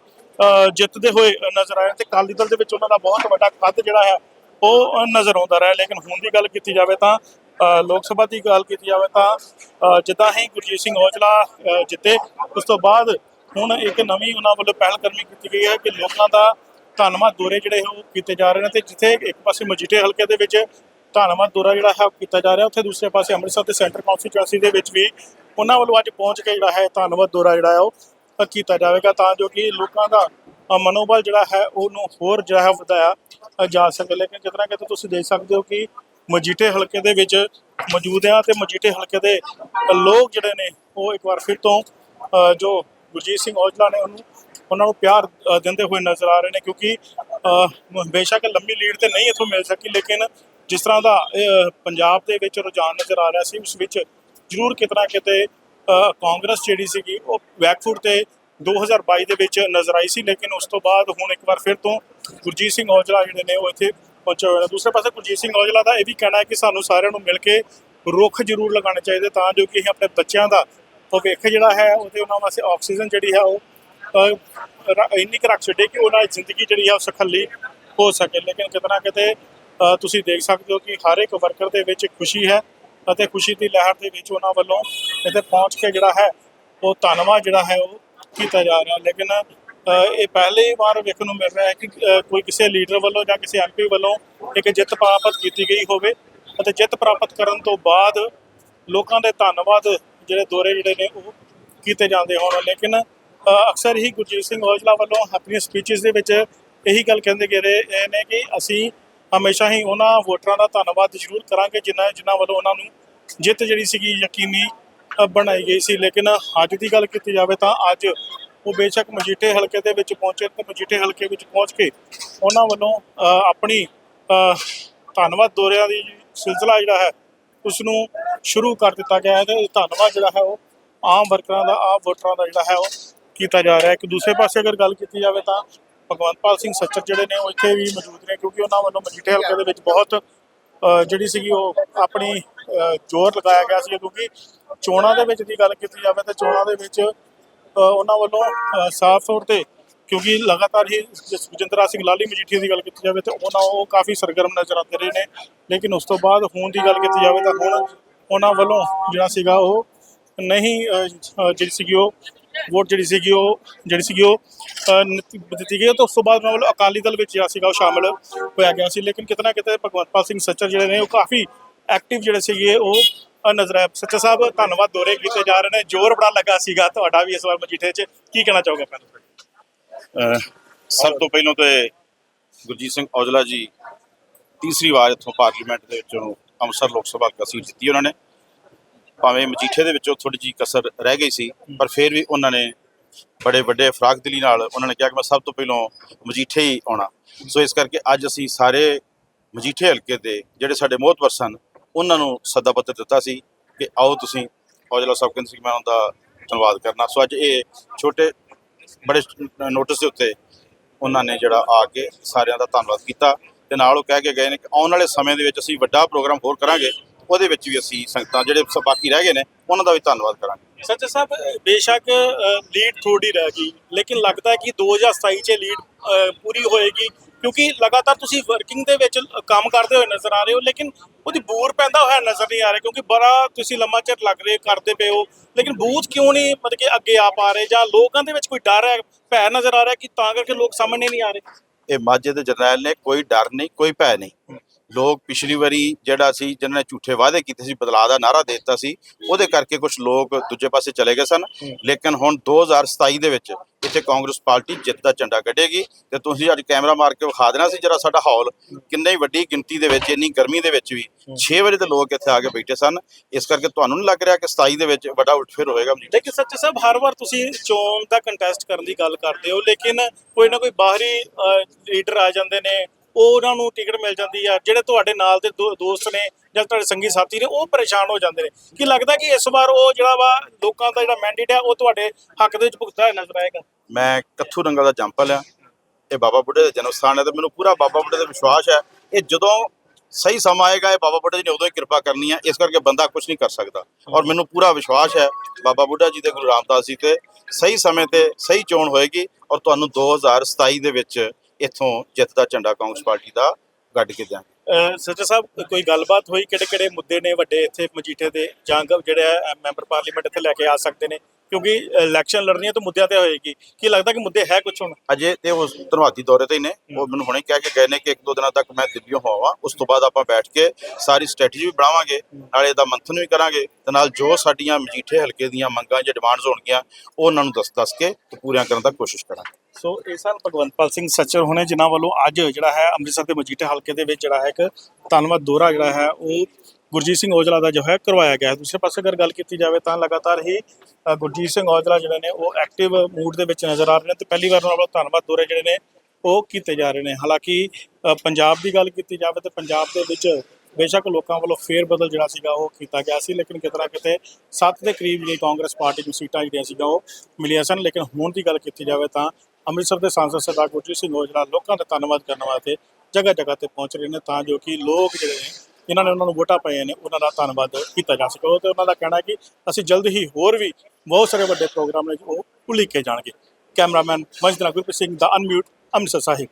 ਜਿੱਤਦੇ ਹੋਏ ਨਜ਼ਰ ਆਏ ਤੇ ਅਕਾਲੀ ਦਲ ਦੇ ਵਿੱਚ ਉਹਨਾਂ ਦਾ ਬਹੁਤ ਵੱਡਾ ਕੱਦ ਜਿਹੜਾ ਹੈ, ਉਹ ਨਜ਼ਰ ਆਉਂਦਾ ਰਿਹਾ। ਲੇਕਿਨ ਹੁਣ ਦੀ ਗੱਲ ਕੀਤੀ ਜਾਵੇ ਤਾਂ ਲੋਕ ਸਭਾ ਦੀ ਗੱਲ ਕੀਤੀ ਜਾਵੇ ਤਾਂ ਜਿੱਦਾਂ ਹੀ ਗੁਰਜੀਤ ਸਿੰਘ ਔਜਲਾ ਜਿੱਤੇ, ਉਸ ਤੋਂ ਬਾਅਦ ਹੁਣ ਇੱਕ ਨਵੀਂ ਉਹਨਾਂ ਵੱਲੋਂ ਪਹਿਲ ਕਰਮੀ ਕੀਤੀ ਗਈ ਹੈ ਕਿ ਲੋਕਾਂ ਦਾ ਧੰਨਵਾਦ ਦੌਰੇ ਜਿਹੜੇ ਉਹ ਕੀਤੇ ਜਾ ਰਹੇ ਨੇ ਤੇ ਜਿੱਥੇ ਇੱਕ ਪਾਸੇ ਮਜੀਠੇ ਹਲਕੇ ਦੇ ਵਿੱਚ ਧੰਨਵਾਦ ਦੌਰਾ ਜਿਹੜਾ ਹੈ ਉਹ ਕੀਤਾ ਜਾ ਰਿਹਾ, ਉੱਥੇ ਦੂਸਰੇ ਪਾਸੇ ਅੰਮ੍ਰਿਤਸਰ ਤੇ ਸੈਂਟਰ ਕੌਂਸਟੀਚੁਐਂਸੀ ਦੇ ਵਿੱਚ ਵੀ ਉਹਨਾਂ ਵੱਲੋਂ ਅੱਜ ਪਹੁੰਚ ਕੇ ਜਿਹੜਾ ਹੈ ਧੰਨਵਾਦ ਦੌਰਾ ਜਿਹੜਾ ਹੈ ਉਹ ਕੀਤਾ ਜਾਵੇਗਾ ਤਾਂ ਜੋ ਕਿ ਲੋਕਾਂ ਦਾ ਮਨੋਬਲ ਜਿਹੜਾ ਹੈ ਉਹਨੂੰ ਹੋਰ ਜਿਹੜਾ ਹੈ ਵਧਾਇਆ ਜਾ ਸਕੇ। ਲੇਕਿਨ ਜਿਤਨਾ ਕਿ ਤੁਸੀਂ ਦੇਖ ਸਕਦੇ ਹੋ ਕਿ ਮਜੀਠੇ ਹਲਕੇ ਦੇ ਵਿੱਚ ਮੌਜੂਦ ਆ ਤੇ ਮਜੀਠੇ ਹਲਕੇ ਦੇ ਲੋਕ ਜਿਹੜੇ ਨੇ ਉਹ ਇੱਕ ਵਾਰ ਫਿਰ ਤੋਂ ਜੋ ਗੁਰਜੀਤ ਸਿੰਘ ਔਜਲਾ ਨੇ ਉਹਨੂੰ, ਉਹਨਾਂ ਨੂੰ ਪਿਆਰ ਦਿੰਦੇ ਹੋਏ ਨਜ਼ਰ ਆ ਰਹੇ ਨੇ ਕਿਉਂਕਿ ਬੇਸ਼ੱਕ ਲੰਮੀ ਲੀਡ ਤੇ ਨਹੀਂ ਇਥੋਂ ਮਿਲ ਸਕੀ, ਲੇਕਿਨ ਜਿਸ ਤਰ੍ਹਾਂ ਦਾ ਪੰਜਾਬ ਦੇ ਵਿੱਚ ਰੁਝਾਨ ਨਜ਼ਰ ਆ ਰਿਹਾ ਸੀ, ਉਸ ਵਿੱਚ ਜ਼ਰੂਰ ਕਿਤਨਾ ਕਿਤੇ ਕਾਂਗਰਸ ਜਿਹੜੀ ਸੀਗੀ, ਉਹ ਬੈਕਫੁੱਟ ਤੇ 2022 ਦੇ ਵਿੱਚ ਨਜ਼ਰ ਆਈ ਸੀ, ਲੇਕਿਨ ਉਸ ਤੋਂ ਬਾਅਦ ਹੁਣ ਇੱਕ ਵਾਰ ਫਿਰ ਤੋਂ ਗੁਰਜੀਤ ਸਿੰਘ ਔਜਲਾ ਜਿਹੜੇ ਨੇ, ਉਹ ਇੱਥੇ ਪਹੁੰਚੇ ਹੋਏ ਨੇ। ਦੂਸਰੇ ਪਾਸੇ ਗੁਰਜੀਤ ਸਿੰਘ ਔਜਲਾ ਦਾ ਇਹ ਵੀ ਕਹਿਣਾ ਹੈ ਕਿ ਸਾਨੂੰ ਸਾਰਿਆਂ ਨੂੰ ਮਿਲ ਕੇ ਰੁੱਖ ਜ਼ਰੂਰ ਲਗਾਉਣੇ ਚਾਹੀਦੇ, ਤਾਂ ਜੋ ਕਿ ਅਸੀਂ ਆਪਣੇ ਬੱਚਿਆਂ ਦਾ ਭਵਿੱਖ ਜਿਹੜਾ ਹੈ, ਉਹਦੇ ਉਹਨਾਂ ਵਾਸਤੇ ਆਕਸੀਜਨ ਜਿਹੜੀ ਹੈ ਉਹ ਰ- ਇੰਨੀ ਕੁ ਰੱਖ ਛੱਡੇ ਕਿ ਉਹਨਾਂ ਦੀ ਜ਼ਿੰਦਗੀ ਜਿਹੜੀ ਹੈ ਉਹ ਸਖੱਲੀ ਹੋ ਸਕੇ। ਲੇਕਿਨ ਕਿਤੇ ਨਾ ਕਿਤੇ ਤੁਸੀਂ ਦੇਖ ਸਕਦੇ ਹੋ ਕਿ ਹਰ ਇੱਕ ਵਰਕਰ ਦੇ ਵਿੱਚ ਖੁਸ਼ੀ ਹੈ ਅਤੇ ਖੁਸ਼ੀ ਦੀ ਲਹਿਰ ਦੇ ਵਿੱਚ ਉਹਨਾਂ ਵੱਲੋਂ ਇੱਥੇ ਪਹੁੰਚ ਕੇ ਜਿਹੜਾ ਹੈ, ਉਹ ਧੰਨਵਾਦ ਜਿਹੜਾ ਹੈ ਉਹ ਕੀਤਾ ਜਾ ਰਿਹਾ। ਲੇਕਿਨ ਇਹ ਪਹਿਲੀ ਵਾਰ ਵੇਖਣ ਨੂੰ ਮਿਲ ਰਿਹਾ ਹੈ ਕਿ ਕੋਈ ਕਿਸੇ ਲੀਡਰ ਵੱਲੋਂ ਜਾਂ ਕਿਸੇ ਐਮਪੀ ਵੱਲੋਂ ਇੱਕ ਜਿੱਤ ਪ੍ਰਾਪਤ ਕੀਤੀ ਗਈ ਹੋਵੇ ਅਤੇ ਜਿੱਤ ਪ੍ਰਾਪਤ ਕਰਨ ਤੋਂ ਬਾਅਦ ਲੋਕਾਂ ਦੇ ਧੰਨਵਾਦ ਜਿਹੜੇ ਦੌਰੇ ਜਿਹੜੇ ਨੇ ਉਹ ਕੀਤੇ ਜਾਂਦੇ ਹੋਣ। ਲੇਕਿਨ ਅਕਸਰ ਹੀ ਗੁਰਜੀਤ ਸਿੰਘ ਔਜਲਾ ਵੱਲੋਂ ਆਪਣੀਆਂ ਸਪੀਚਸ ਦੇ ਵਿੱਚ ਇਹੀ ਗੱਲ ਕਹਿੰਦੇ ਗਏ ਰਹੇ, ਇਹ ਨੇ ਕਿ ਅਸੀਂ ਹਮੇਸ਼ਾ ਹੀ ਉਹਨਾਂ ਵੋਟਰਾਂ ਦਾ ਧੰਨਵਾਦ ਜ਼ਰੂਰ ਕਰਾਂਗੇ, ਜਿਨ੍ਹਾਂ ਜਿਨ੍ਹਾਂ ਵੱਲੋਂ ਉਹਨਾਂ ਨੂੰ ਜਿੱਤ ਜਿਹੜੀ ਸੀਗੀ ਯਕੀਨੀ ਬਣਾਈ ਗਈ ਸੀ। ਲੇਕਿਨ ਅੱਜ ਦੀ ਗੱਲ ਕੀਤੀ ਜਾਵੇ ਤਾਂ ਅੱਜ ਉਹ ਬੇਸ਼ੱਕ ਮਜੀਠੇ ਹਲਕੇ ਦੇ ਵਿੱਚ ਪਹੁੰਚੇ ਤੇ ਮਜੀਠੇ ਹਲਕੇ ਵਿੱਚ ਪਹੁੰਚ ਕੇ ਉਹਨਾਂ ਵੱਲੋਂ ਆਪਣੀ ਧੰਨਵਾਦ ਦੌਰਿਆਂ ਦੀ ਸਿਲਸਿਲਾ ਜਿਹੜਾ ਹੈ ਉਸ ਨੂੰ ਸ਼ੁਰੂ ਕਰ ਦਿੱਤਾ ਗਿਆ ਹੈ ਤੇ ਧੰਨਵਾਦ ਜਿਹੜਾ ਹੈ ਉਹ ਆਮ ਵਰਕਰਾਂ ਦਾ, ਆਮ ਵੋਟਰਾਂ ਦਾ ਜਿਹੜਾ ਹੈ ਉਹ ਕੀਤਾ ਜਾ ਰਿਹਾ ਹੈ। ਇੱਕ ਦੂਸਰੇ ਪਾਸੇ ਅਗਰ ਗੱਲ ਕੀਤੀ ਜਾਵੇ ਤਾਂ ਭਗਵੰਤਪਾਲ ਸਿੰਘ ਸੱਚਰ ਜਿਹੜੇ ਨੇ ਉਹ ਇੱਥੇ ਵੀ ਮੌਜੂਦ ਨੇ ਕਿਉਂਕਿ ਉਹਨਾਂ ਵੱਲੋਂ ਮਜੀਠੇ ਹਲਕੇ ਦੇ ਵਿੱਚ ਬਹੁਤ ਜਿਹੜੀ ਸੀਗੀ ਉਹ ਆਪਣੀ ਜ਼ੋਰ ਲਗਾਇਆ ਗਿਆ ਸੀ ਕਿਉਂਕਿ ਚੋਣਾਂ ਦੇ ਵਿੱਚ ਦੀ ਗੱਲ ਕੀਤੀ ਜਾਵੇ ਤਾਂ ਚੋਣਾਂ ਦੇ ਵਿੱਚ ਉਹਨਾਂ ਵੱਲੋਂ ਸਾਫ਼ ਤੌਰ ਤੇ ਕਿਉਂਕਿ ਲਗਾਤਾਰ ਹੀ ਸੁਖਜਿੰਦਰਾ ਸਿੰਘ ਲਾਲੀ ਮਜੀਠੀਆ ਦੀ ਗੱਲ ਕੀਤੀ ਜਾਵੇ ਤਾਂ ਉਹਨਾਂ ਉਹ ਕਾਫੀ ਸਰਗਰਮ ਨਜ਼ਰ ਆਉਂਦੇ ਰਹੇ ਨੇ। ਲੇਕਿਨ ਉਸ ਤੋਂ ਬਾਅਦ ਹੁਣ ਦੀ ਗੱਲ ਕੀਤੀ ਜਾਵੇ ਤਾਂ ਹੁਣ ਉਹਨਾਂ ਵੱਲੋਂ ਜਿਹੜਾ ਸੀਗਾ ਉਹ ਨਹੀਂ ਜਿਹੜੀ ਸੀਗੀ ਉਹ ਵੋਟ ਜਿਹੜੀ ਸੀਗੀ ਉਹ ਜਿਹੜੀ ਸੀਗੀ ਉਹ ਦਿੱਤੀ ਗਈ ਤੇ ਉਸ ਤੋਂ ਬਾਅਦ ਉਹਨਾਂ ਵੱਲੋਂ ਅਕਾਲੀ ਦਲ ਵਿੱਚ ਜਿਹੜਾ ਸੀਗਾ ਉਹ ਸ਼ਾਮਲ ਹੋਇਆ ਗਿਆ ਸੀ। ਲੇਕਿਨ ਕਿਤਨਾ ਕਿਤੇ ਭਗਵੰਤਪਾਲ ਸਿੰਘ ਸੱਚਰ ਜਿਹੜੇ ਨੇ ਉਹ ਕਾਫੀ ਐਕਟਿਵ ਜਿਹੜੇ ਸੀਗੇ ਉਹ ਨਜ਼ਰ ਆਏ। ਸੱਚਾ ਸਾਹਿਬ, ਧੰਨਵਾਦ, ਦੋਰੇ ਕੀਤੇ ਜਾ ਰਹੇ ਨੇ। ਜ਼ੋਰ ਬੜਾ ਲੱਗਾ ਸੀਗਾ ਤੁਹਾਡਾ ਵੀ ਇਸ ਵਾਰ ਮਜੀਠੇ 'ਚ। ਕੀ ਕਹਿਣਾ ਚਾਹੋਗੇ ਪਹਿਲਾਂ ਅਹ ਸਭ ਤੋਂ ਪਹਿਲਾਂ ਤੇ ਗੁਰਜੀਤ ਸਿੰਘ ਔਜਲਾ ਜੀ ਤੀਸਰੀ ਵਾਰ ਇੱਥੋਂ ਪਾਰਲੀਮੈਂਟ ਦੇ ਵਿੱਚੋਂ ਅੰਮ੍ਰਿਤਸਰ ਲੋਕ ਸਭਾ ਹਲਕਾ ਸੀਟ ਜਿੱਤੀ ਉਹਨਾਂ ਨੇ। ਭਾਵੇਂ ਮਜੀਠੇ ਦੇ ਵਿੱਚੋਂ ਥੋੜੀ ਜੀ ਕਸਰ ਰਹਿ ਗਈ ਸੀ, ਪਰ ਫਿਰ ਵੀ ਉਹਨਾਂ ਨੇ ਬੜੇ ਵੱਡੇ ਫਰਾਗ ਦਿਲੀ ਨਾਲ ਉਹਨਾਂ ਨੇ ਕਿਹਾ ਕਿ ਮੈਂ ਸਭ ਤੋਂ ਪਹਿਲਾਂ ਮਜੀਠੇ ਹੀ ਆਉਣਾ। ਸੋ ਇਸ ਕਰਕੇ ਅੱਜ ਅਸੀਂ ਸਾਰੇ ਮਜੀਠੇ ਹਲਕੇ ਦੇ ਜਿਹੜੇ ਸਾਡੇ ਮੋਹਤਵਰ ਸਨ, ਉਹਨਾਂ ਨੂੰ ਸੱਦਾ ਪੱਤਰ ਦਿੱਤਾ ਸੀ ਕਿ ਆਓ ਤੁਸੀਂ ਔਜਲਾ ਸਾਹਿਬ ਕਹਿੰਦੇ ਸੀ ਕਿ ਮੈਂ ਉਹਦਾ ਧੰਨਵਾਦ ਕਰਨਾ। ਸੋ ਅੱਜ ਇਹ ਛੋਟੇ ਬੜੇ ਨੋਟਿਸ ਦੇ ਉੱਤੇ ਉਹਨਾਂ ਨੇ ਜਿਹੜਾ ਆ ਕੇ ਸਾਰਿਆਂ ਦਾ ਧੰਨਵਾਦ ਕੀਤਾ ਤੇ ਨਾਲ ਉਹ ਕਹਿ ਕੇ ਗਏ ਨੇ ਕਿ ਆਉਣ ਵਾਲੇ ਸਮੇਂ ਦੇ ਵਿੱਚ ਅਸੀਂ ਵੱਡਾ ਪ੍ਰੋਗਰਾਮ ਹੋਰ ਕਰਾਂਗੇ, ਉਹਦੇ ਵਿੱਚ ਵੀ ਅਸੀਂ ਸੰਗਤਾਂ ਜਿਹੜੇ ਬਾਕੀ ਰਹਿ ਗਏ ਨੇ, ਉਹਨਾਂ ਦਾ ਵੀ ਧੰਨਵਾਦ ਕਰਾਂਗੇ। ਸੱਚਾ ਸਾਹਿਬ, ਬੇਸ਼ੱਕ ਲੀਡ ਥੋੜੀ ਰਹਿ ਗਈ, ਲੇਕਿਨ ਲੱਗਦਾ ਹੈ ਕਿ 2027 ਚ ਲੀਡ ਪੂਰੀ ਹੋਏਗੀ। ਕਿਉਂਕਿ ਲਗਾਤਾਰ ਤੁਸੀਂ ਵਰਕਿੰਗ ਦੇ ਵਿੱਚ ਕੰਮ ਕਰਦੇ ਹੋਏ ਨਜ਼ਰ ਆ ਰਹੇ ਹੋ, ਲੇਕਿਨ ਉਹਦੀ ਬੂਰ ਪੈਂਦਾ ਹੋਇਆ ਨਜ਼ਰ ਨਹੀਂ ਆ ਰਿਹਾ ਕਿਉਂਕਿ ਬੜਾ ਤੁਸੀਂ ਲੰਮਾ ਚਿਰ ਲੱਗ ਰਹੇ, ਕਰਦੇ ਪਏ ਹੋ। ਲੇਕਿਨ ਬੂਥ ਕਿਉਂ ਨਹੀਂ ਮਤਲਬ ਕਿ ਅੱਗੇ ਆ ਪਾ ਰਹੇ ਜਾਂ ਲੋਕਾਂ ਦੇ ਵਿੱਚ ਕੋਈ ਡਰ ਹੈ, ਭੈ ਨਜ਼ਰ ਆ ਰਿਹਾ ਕਿ ਤਾਂ ਕਰਕੇ ਲੋਕ ਸਾਹਮਣੇ ਨਹੀਂ ਆ ਰਹੇ? ਇਹ ਮਾਝੇ ਦੇ ਜਰਨੈਲ ਨੇ ਕੋਈ ਡਰ ਨਹੀਂ, ਕੋਈ ਭੈ ਨਹੀਂ। ਲੋਕ ਪਿਛਲੀ ਵਾਰੀ ਜਿਹੜਾ ਸੀ, ਜਿਹਨਾਂ ਨੇ ਝੂਠੇ ਵਾਅਦੇ ਕੀਤੇ ਸੀ, ਬਦਲਾਅ ਦਾ ਨਾਰਾ ਦੇ ਦਿੱਤਾ ਸੀ, ਉਹਦੇ ਕਰਕੇ ਕੁਝ ਲੋਕ ਦੂਜੇ ਪਾਸੇ ਚਲੇ ਗਏ ਸਨ। ਲੇਕਿਨ ਹੁਣ 2027 ਦੇ ਵਿੱਚ ਇੱਥੇ ਕਾਂਗਰਸ ਪਾਰਟੀ ਜਿੱਤ ਦਾ ਝੰਡਾ ਕੱਢੇਗੀ ਤੇ ਤੁਸੀਂ ਅੱਜ ਕੈਮਰਾ ਮਾਰ ਕੇ ਵਿਖਾ ਦੇਣਾ ਸੀ ਜਿਹੜਾ ਸਾਡਾ ਹਾਲ ਕਿੰਨੇ ਹੀ ਵੱਡੀ ਗਿਣਤੀ ਦੇ ਵਿੱਚ ਇੰਨੀ ਗਰਮੀ ਦੇ ਵਿੱਚ ਵੀ 6 ਵਜੇ ਦੇ ਲੋਕ ਇੱਥੇ ਆ ਕੇ ਬੈਠੇ ਸਨ। ਇਸ ਕਰਕੇ ਤੁਹਾਨੂੰ ਨਹੀਂ ਲੱਗ ਰਿਹਾ ਕਿ 27 ਦੇ ਵਿੱਚ ਵੱਡਾ ਉਠਫੇਰ ਹੋਏਗਾ ਲੇਕਿਨ ਸੱਚੇ ਸਾਹਿਬ ਹਰ ਵਾਰ ਤੁਸੀਂ ਚੋਣ ਦਾ ਕੰਟੈਸਟ ਕਰਨ ਦੀ ਗੱਲ ਕਰਦੇ ਹੋ ਲੇਕਿਨ ਕੋਈ ਨਾ ਕੋਈ ਬਾਹਰੀ ਲੀਡਰ ਆ ਜਾਂਦੇ ਨੇ ਉਹ ਉਹਨਾਂ ਨੂੰ ਟਿਕਟ ਮਿਲ ਜਾਂਦੀ ਆ। ਜਿਹੜੇ ਤੁਹਾਡੇ ਨਾਲ ਦੇ ਦੋ- ਦੋਸਤ ਨੇ ਜਾਂ ਤੁਹਾਡੇ ਸੰਗੀ ਸਾਥੀ ਨੇ, ਉਹ ਪਰੇਸ਼ਾਨ ਹੋ ਜਾਂਦੇ ਨੇ। ਕੀ ਲੱਗਦਾ ਕਿ ਇਸ ਵਾਰ ਉਹ ਜਿਹੜਾ ਵਾ, ਲੋਕਾਂ ਦਾ ਜਿਹੜਾ ਮੈਂਡੇਟ ਆ, ਉਹ ਤੁਹਾਡੇ ਹੱਕ ਦੇ ਵਿੱਚ ਭੁਗਤਾ ਨਜ਼ਰ ਆਏਗਾ? ਮੈਂ ਕੱਥੂ ਰੰਗਲ ਦਾ ਜੰਪਲ ਆ। ਇਹ ਬਾਬਾ ਬੁੱਢੇ ਦਾ ਜਨਮ ਸਥਾਨ ਹੈ ਤੇ ਮੈਨੂੰ ਪੂਰਾ ਬਾਬਾ ਬੁੱਢੇ ਤੇ ਵਿਸ਼ਵਾਸ ਹੈ। ਇਹ ਜਦੋਂ ਸਹੀ ਸਮਾਂ ਆਏਗਾ, ਇਹ ਬਾਬਾ ਬੁੱਢਾ ਜੀ ਨੇ ਉਦੋਂ ਹੀ ਕਿਰਪਾ ਕਰਨੀ ਹੈ ਇਸ ਕਰਕੇ ਬੰਦਾ ਕੁਝ ਨਹੀਂ ਕਰ ਸਕਦਾ। ਔਰ ਮੈਨੂੰ ਪੂਰਾ ਵਿਸ਼ਵਾਸ ਹੈ, ਬਾਬਾ ਬੁੱਢਾ ਜੀ ਤੇ ਗੁਰੂ ਰਾਮਦਾਸ ਜੀ ਤੇ ਸਹੀ ਸਮੇਂ ਤੇ ਸਹੀ ਚੋਣ ਹੋਏਗੀ। ਔਰ ਤੁਹਾਨੂੰ 2027 ਦੇ ਵਿੱਚ ਇੱਥੋਂ ਜਿੱਤ ਦਾ ਝੰਡਾ ਕਾਂਗਰਸ ਪਾਰਟੀ ਦਾ ਗੱਡ ਕੇ ਦਿਆਂਗੇ। ਅਹ ਸੱਚਾ ਸਾਹਿਬ, ਕੋਈ ਗੱਲਬਾਤ ਹੋਈ? ਕਿਹੜੇ ਕਿਹੜੇ ਮੁੱਦੇ ਨੇ ਵੱਡੇ ਇੱਥੇ ਮਜੀਠੇ ਦੇ? ਜਾਂ ਜਿਹੜੇ ਮੈਂਬਰ ਪਾਰਲੀਮੈਂਟ ਇੱਥੇ ਲੈ ਕੇ ਆ ਸਕਦੇ ਨੇ? ਕਿਉਂਕਿ ਇਲੈਕਸ਼ਨ ਲੜਨੀ ਹੈ ਤਾਂ ਮੁੱਦਿਆਂ ਤੇ ਹੋਏਗੀ। ਕੀ ਲੱਗਦਾ ਕਿ ਮੁੱਦੇ ਹੈ ਕੁਝ ਹੁਣ? ਅਜੇ ਤੇ ਉਹ ਧੰਨਵਾਦੀ ਦੌਰੇ ਤੇ ਹੀ ਨੇ। ਉਹ ਮੈਨੂੰ ਹੁਣੇ ਕਹਿ ਕੇ ਗਏ ਨੇ ਕਿ ਇੱਕ ਦੋ ਦਿਨਾਂ ਤੱਕ ਮੈਂ ਦਿੱਲੀੋਂ ਹੋਵਾਂ। ਉਸ ਤੋਂ ਬਾਅਦ ਆਪਾਂ ਬੈਠ ਕੇ ਸਾਰੀ ਸਟ੍ਰੈਟਜੀ ਵੀ ਬਣਾਵਾਂਗੇ। ਨਾਲੇ ਇਹਦਾ ਮੰਥਨ ਵੀ ਕਰਾਂਗੇ। ਤੇ ਨਾਲ ਜੋ ਸਾਡੀਆਂ ਮਜੀਠੇ ਹਲਕੇ ਦੀਆਂ ਮੰਗਾਂ ਜਾਂ ਡਿਮਾਂਡਸ ਹੋਣਗੀਆਂ ਉਹ ਉਹਨਾਂ ਨੂੰ ਦੱਸ ਦੱਸ ਕੇ ਤੇ ਪੂਰੀਆਂ ਕਰਨ ਦਾ ਕੋਸ਼ਿਸ਼ ਕਰਾਂਗੇ। ਸੋ ਇਹ ਸਨ ਭਗਵੰਤਪਾਲ ਸਿੰਘ ਸੱਚਰ ਹੋਣੇ ਜਿਨ੍ਹਾਂ ਵੱਲੋਂ ਅੱਜ ਜਿਹੜਾ ਹੈ ਅੰਮ੍ਰਿਤਸਰ ਦੇ ਮਜੀਠੇ ਹਲਕੇ ਦੇ ਵਿੱਚ ਜਿਹੜਾ ਹੈ ਇੱਕ ਧੰਨਵਾਦ ਦੌਰਾ ਜਿਹੜਾ ਹੈ ਉਹ ਗੁਰਜੀਤ ਸਿੰਘ ਔਜਲਾ ਦਾ ਜੋ ਹੈ ਕਰਵਾਇਆ ਗਿਆ ਹੈ। ਦੂਸਰੇ ਪਾਸੇ ਅਗਰ ਗੱਲ ਕੀਤੀ ਜਾਵੇ ਤਾਂ ਲਗਾਤਾਰ ਹੀ ਗੁਰਜੀਤ ਸਿੰਘ ਔਜਲਾ ਜਿਹੜੇ ਨੇ, ਉਹ ਐਕਟਿਵ ਮੂਡ ਦੇ ਵਿੱਚ ਨਜ਼ਰ ਆ ਰਹੇ ਨੇ ਤੇ ਪਹਿਲੀ ਵਾਰ ਉਹਨਾਂ ਵੱਲੋਂ ਧੰਨਵਾਦ ਦੌਰੇ ਜਿਹੜੇ ਨੇ, ਉਹ ਕੀਤੇ ਜਾ ਰਹੇ ਨੇ। ਹਾਲਾਂਕਿ ਪੰਜਾਬ ਦੀ ਗੱਲ ਕੀਤੀ ਜਾਵੇ ਤਾਂ ਪੰਜਾਬ ਦੇ ਵਿੱਚ ਬੇਸ਼ੱਕ ਲੋਕਾਂ ਵੱਲੋਂ ਫੇਰ ਬਦਲ ਜਿਹੜਾ ਸੀਗਾ, ਉਹ ਕੀਤਾ ਗਿਆ ਸੀ, ਲੇਕਿਨ ਕਿਤੇ ਨਾ ਕਿਤੇ 7 ਦੇ ਕਰੀਬ ਜਿਹੜੀ ਕਾਂਗਰਸ ਪਾਰਟੀ ਨੂੰ ਸੀਟਾਂ ਜਿਹੜੀਆਂ ਸੀਗਾ ਉਹ ਮਿਲੀਆਂ ਸਨ। ਲੇਕਿਨ ਹੁਣ ਦੀ ਗੱਲ ਕੀਤੀ ਜਾਵੇ ਤਾਂ ਅੰਮ੍ਰਿਤਸਰ ਦੇ ਸਾਂਸਦ ਸਰਦਾਰ ਗੁਰਜੀਤ ਸਿੰਘ ਔਜਲਾ ਲੋਕਾਂ ਦਾ ਧੰਨਵਾਦ ਕਰਨ ਵਾਸਤੇ ਜਗ੍ਹਾ ਜਗ੍ਹਾ ਤੇ ਪਹੁੰਚ ਰਹੇ ਨੇ, ਤਾਂ ਜੋ ਕਿ ਲੋਕ ਜਿਹੜੇ ਨੇ ਜਿਨ੍ਹਾਂ ਨੇ ਉਹਨਾਂ ਨੂੰ ਵੋਟਾਂ ਪਾਈਆਂ ਨੇ, ਉਹਨਾਂ ਦਾ ਧੰਨਵਾਦ ਕੀਤਾ ਜਾ ਸਕੇ। ਉਹ ਤੇ ਉਹਨਾਂ ਦਾ ਕਹਿਣਾ ਹੈ ਕਿ ਅਸੀਂ ਜਲਦ ਹੀ ਹੋਰ ਵੀ ਬਹੁਤ ਸਾਰੇ ਵੱਡੇ ਪ੍ਰੋਗਰਾਮ ਨੇ ਜੋ ਉਹ ਉਲੀਕੇ ਜਾਣਗੇ। ਕੈਮਰਾਮੈਨ ਮਜਦਨਾ ਗੁਰਪ੍ਰੀਤ ਸਿੰਘ ਦਾ ਅਨਮਿਊਟ, ਅੰਮ੍ਰਿਤਸਰ ਸਾਹਿਬ।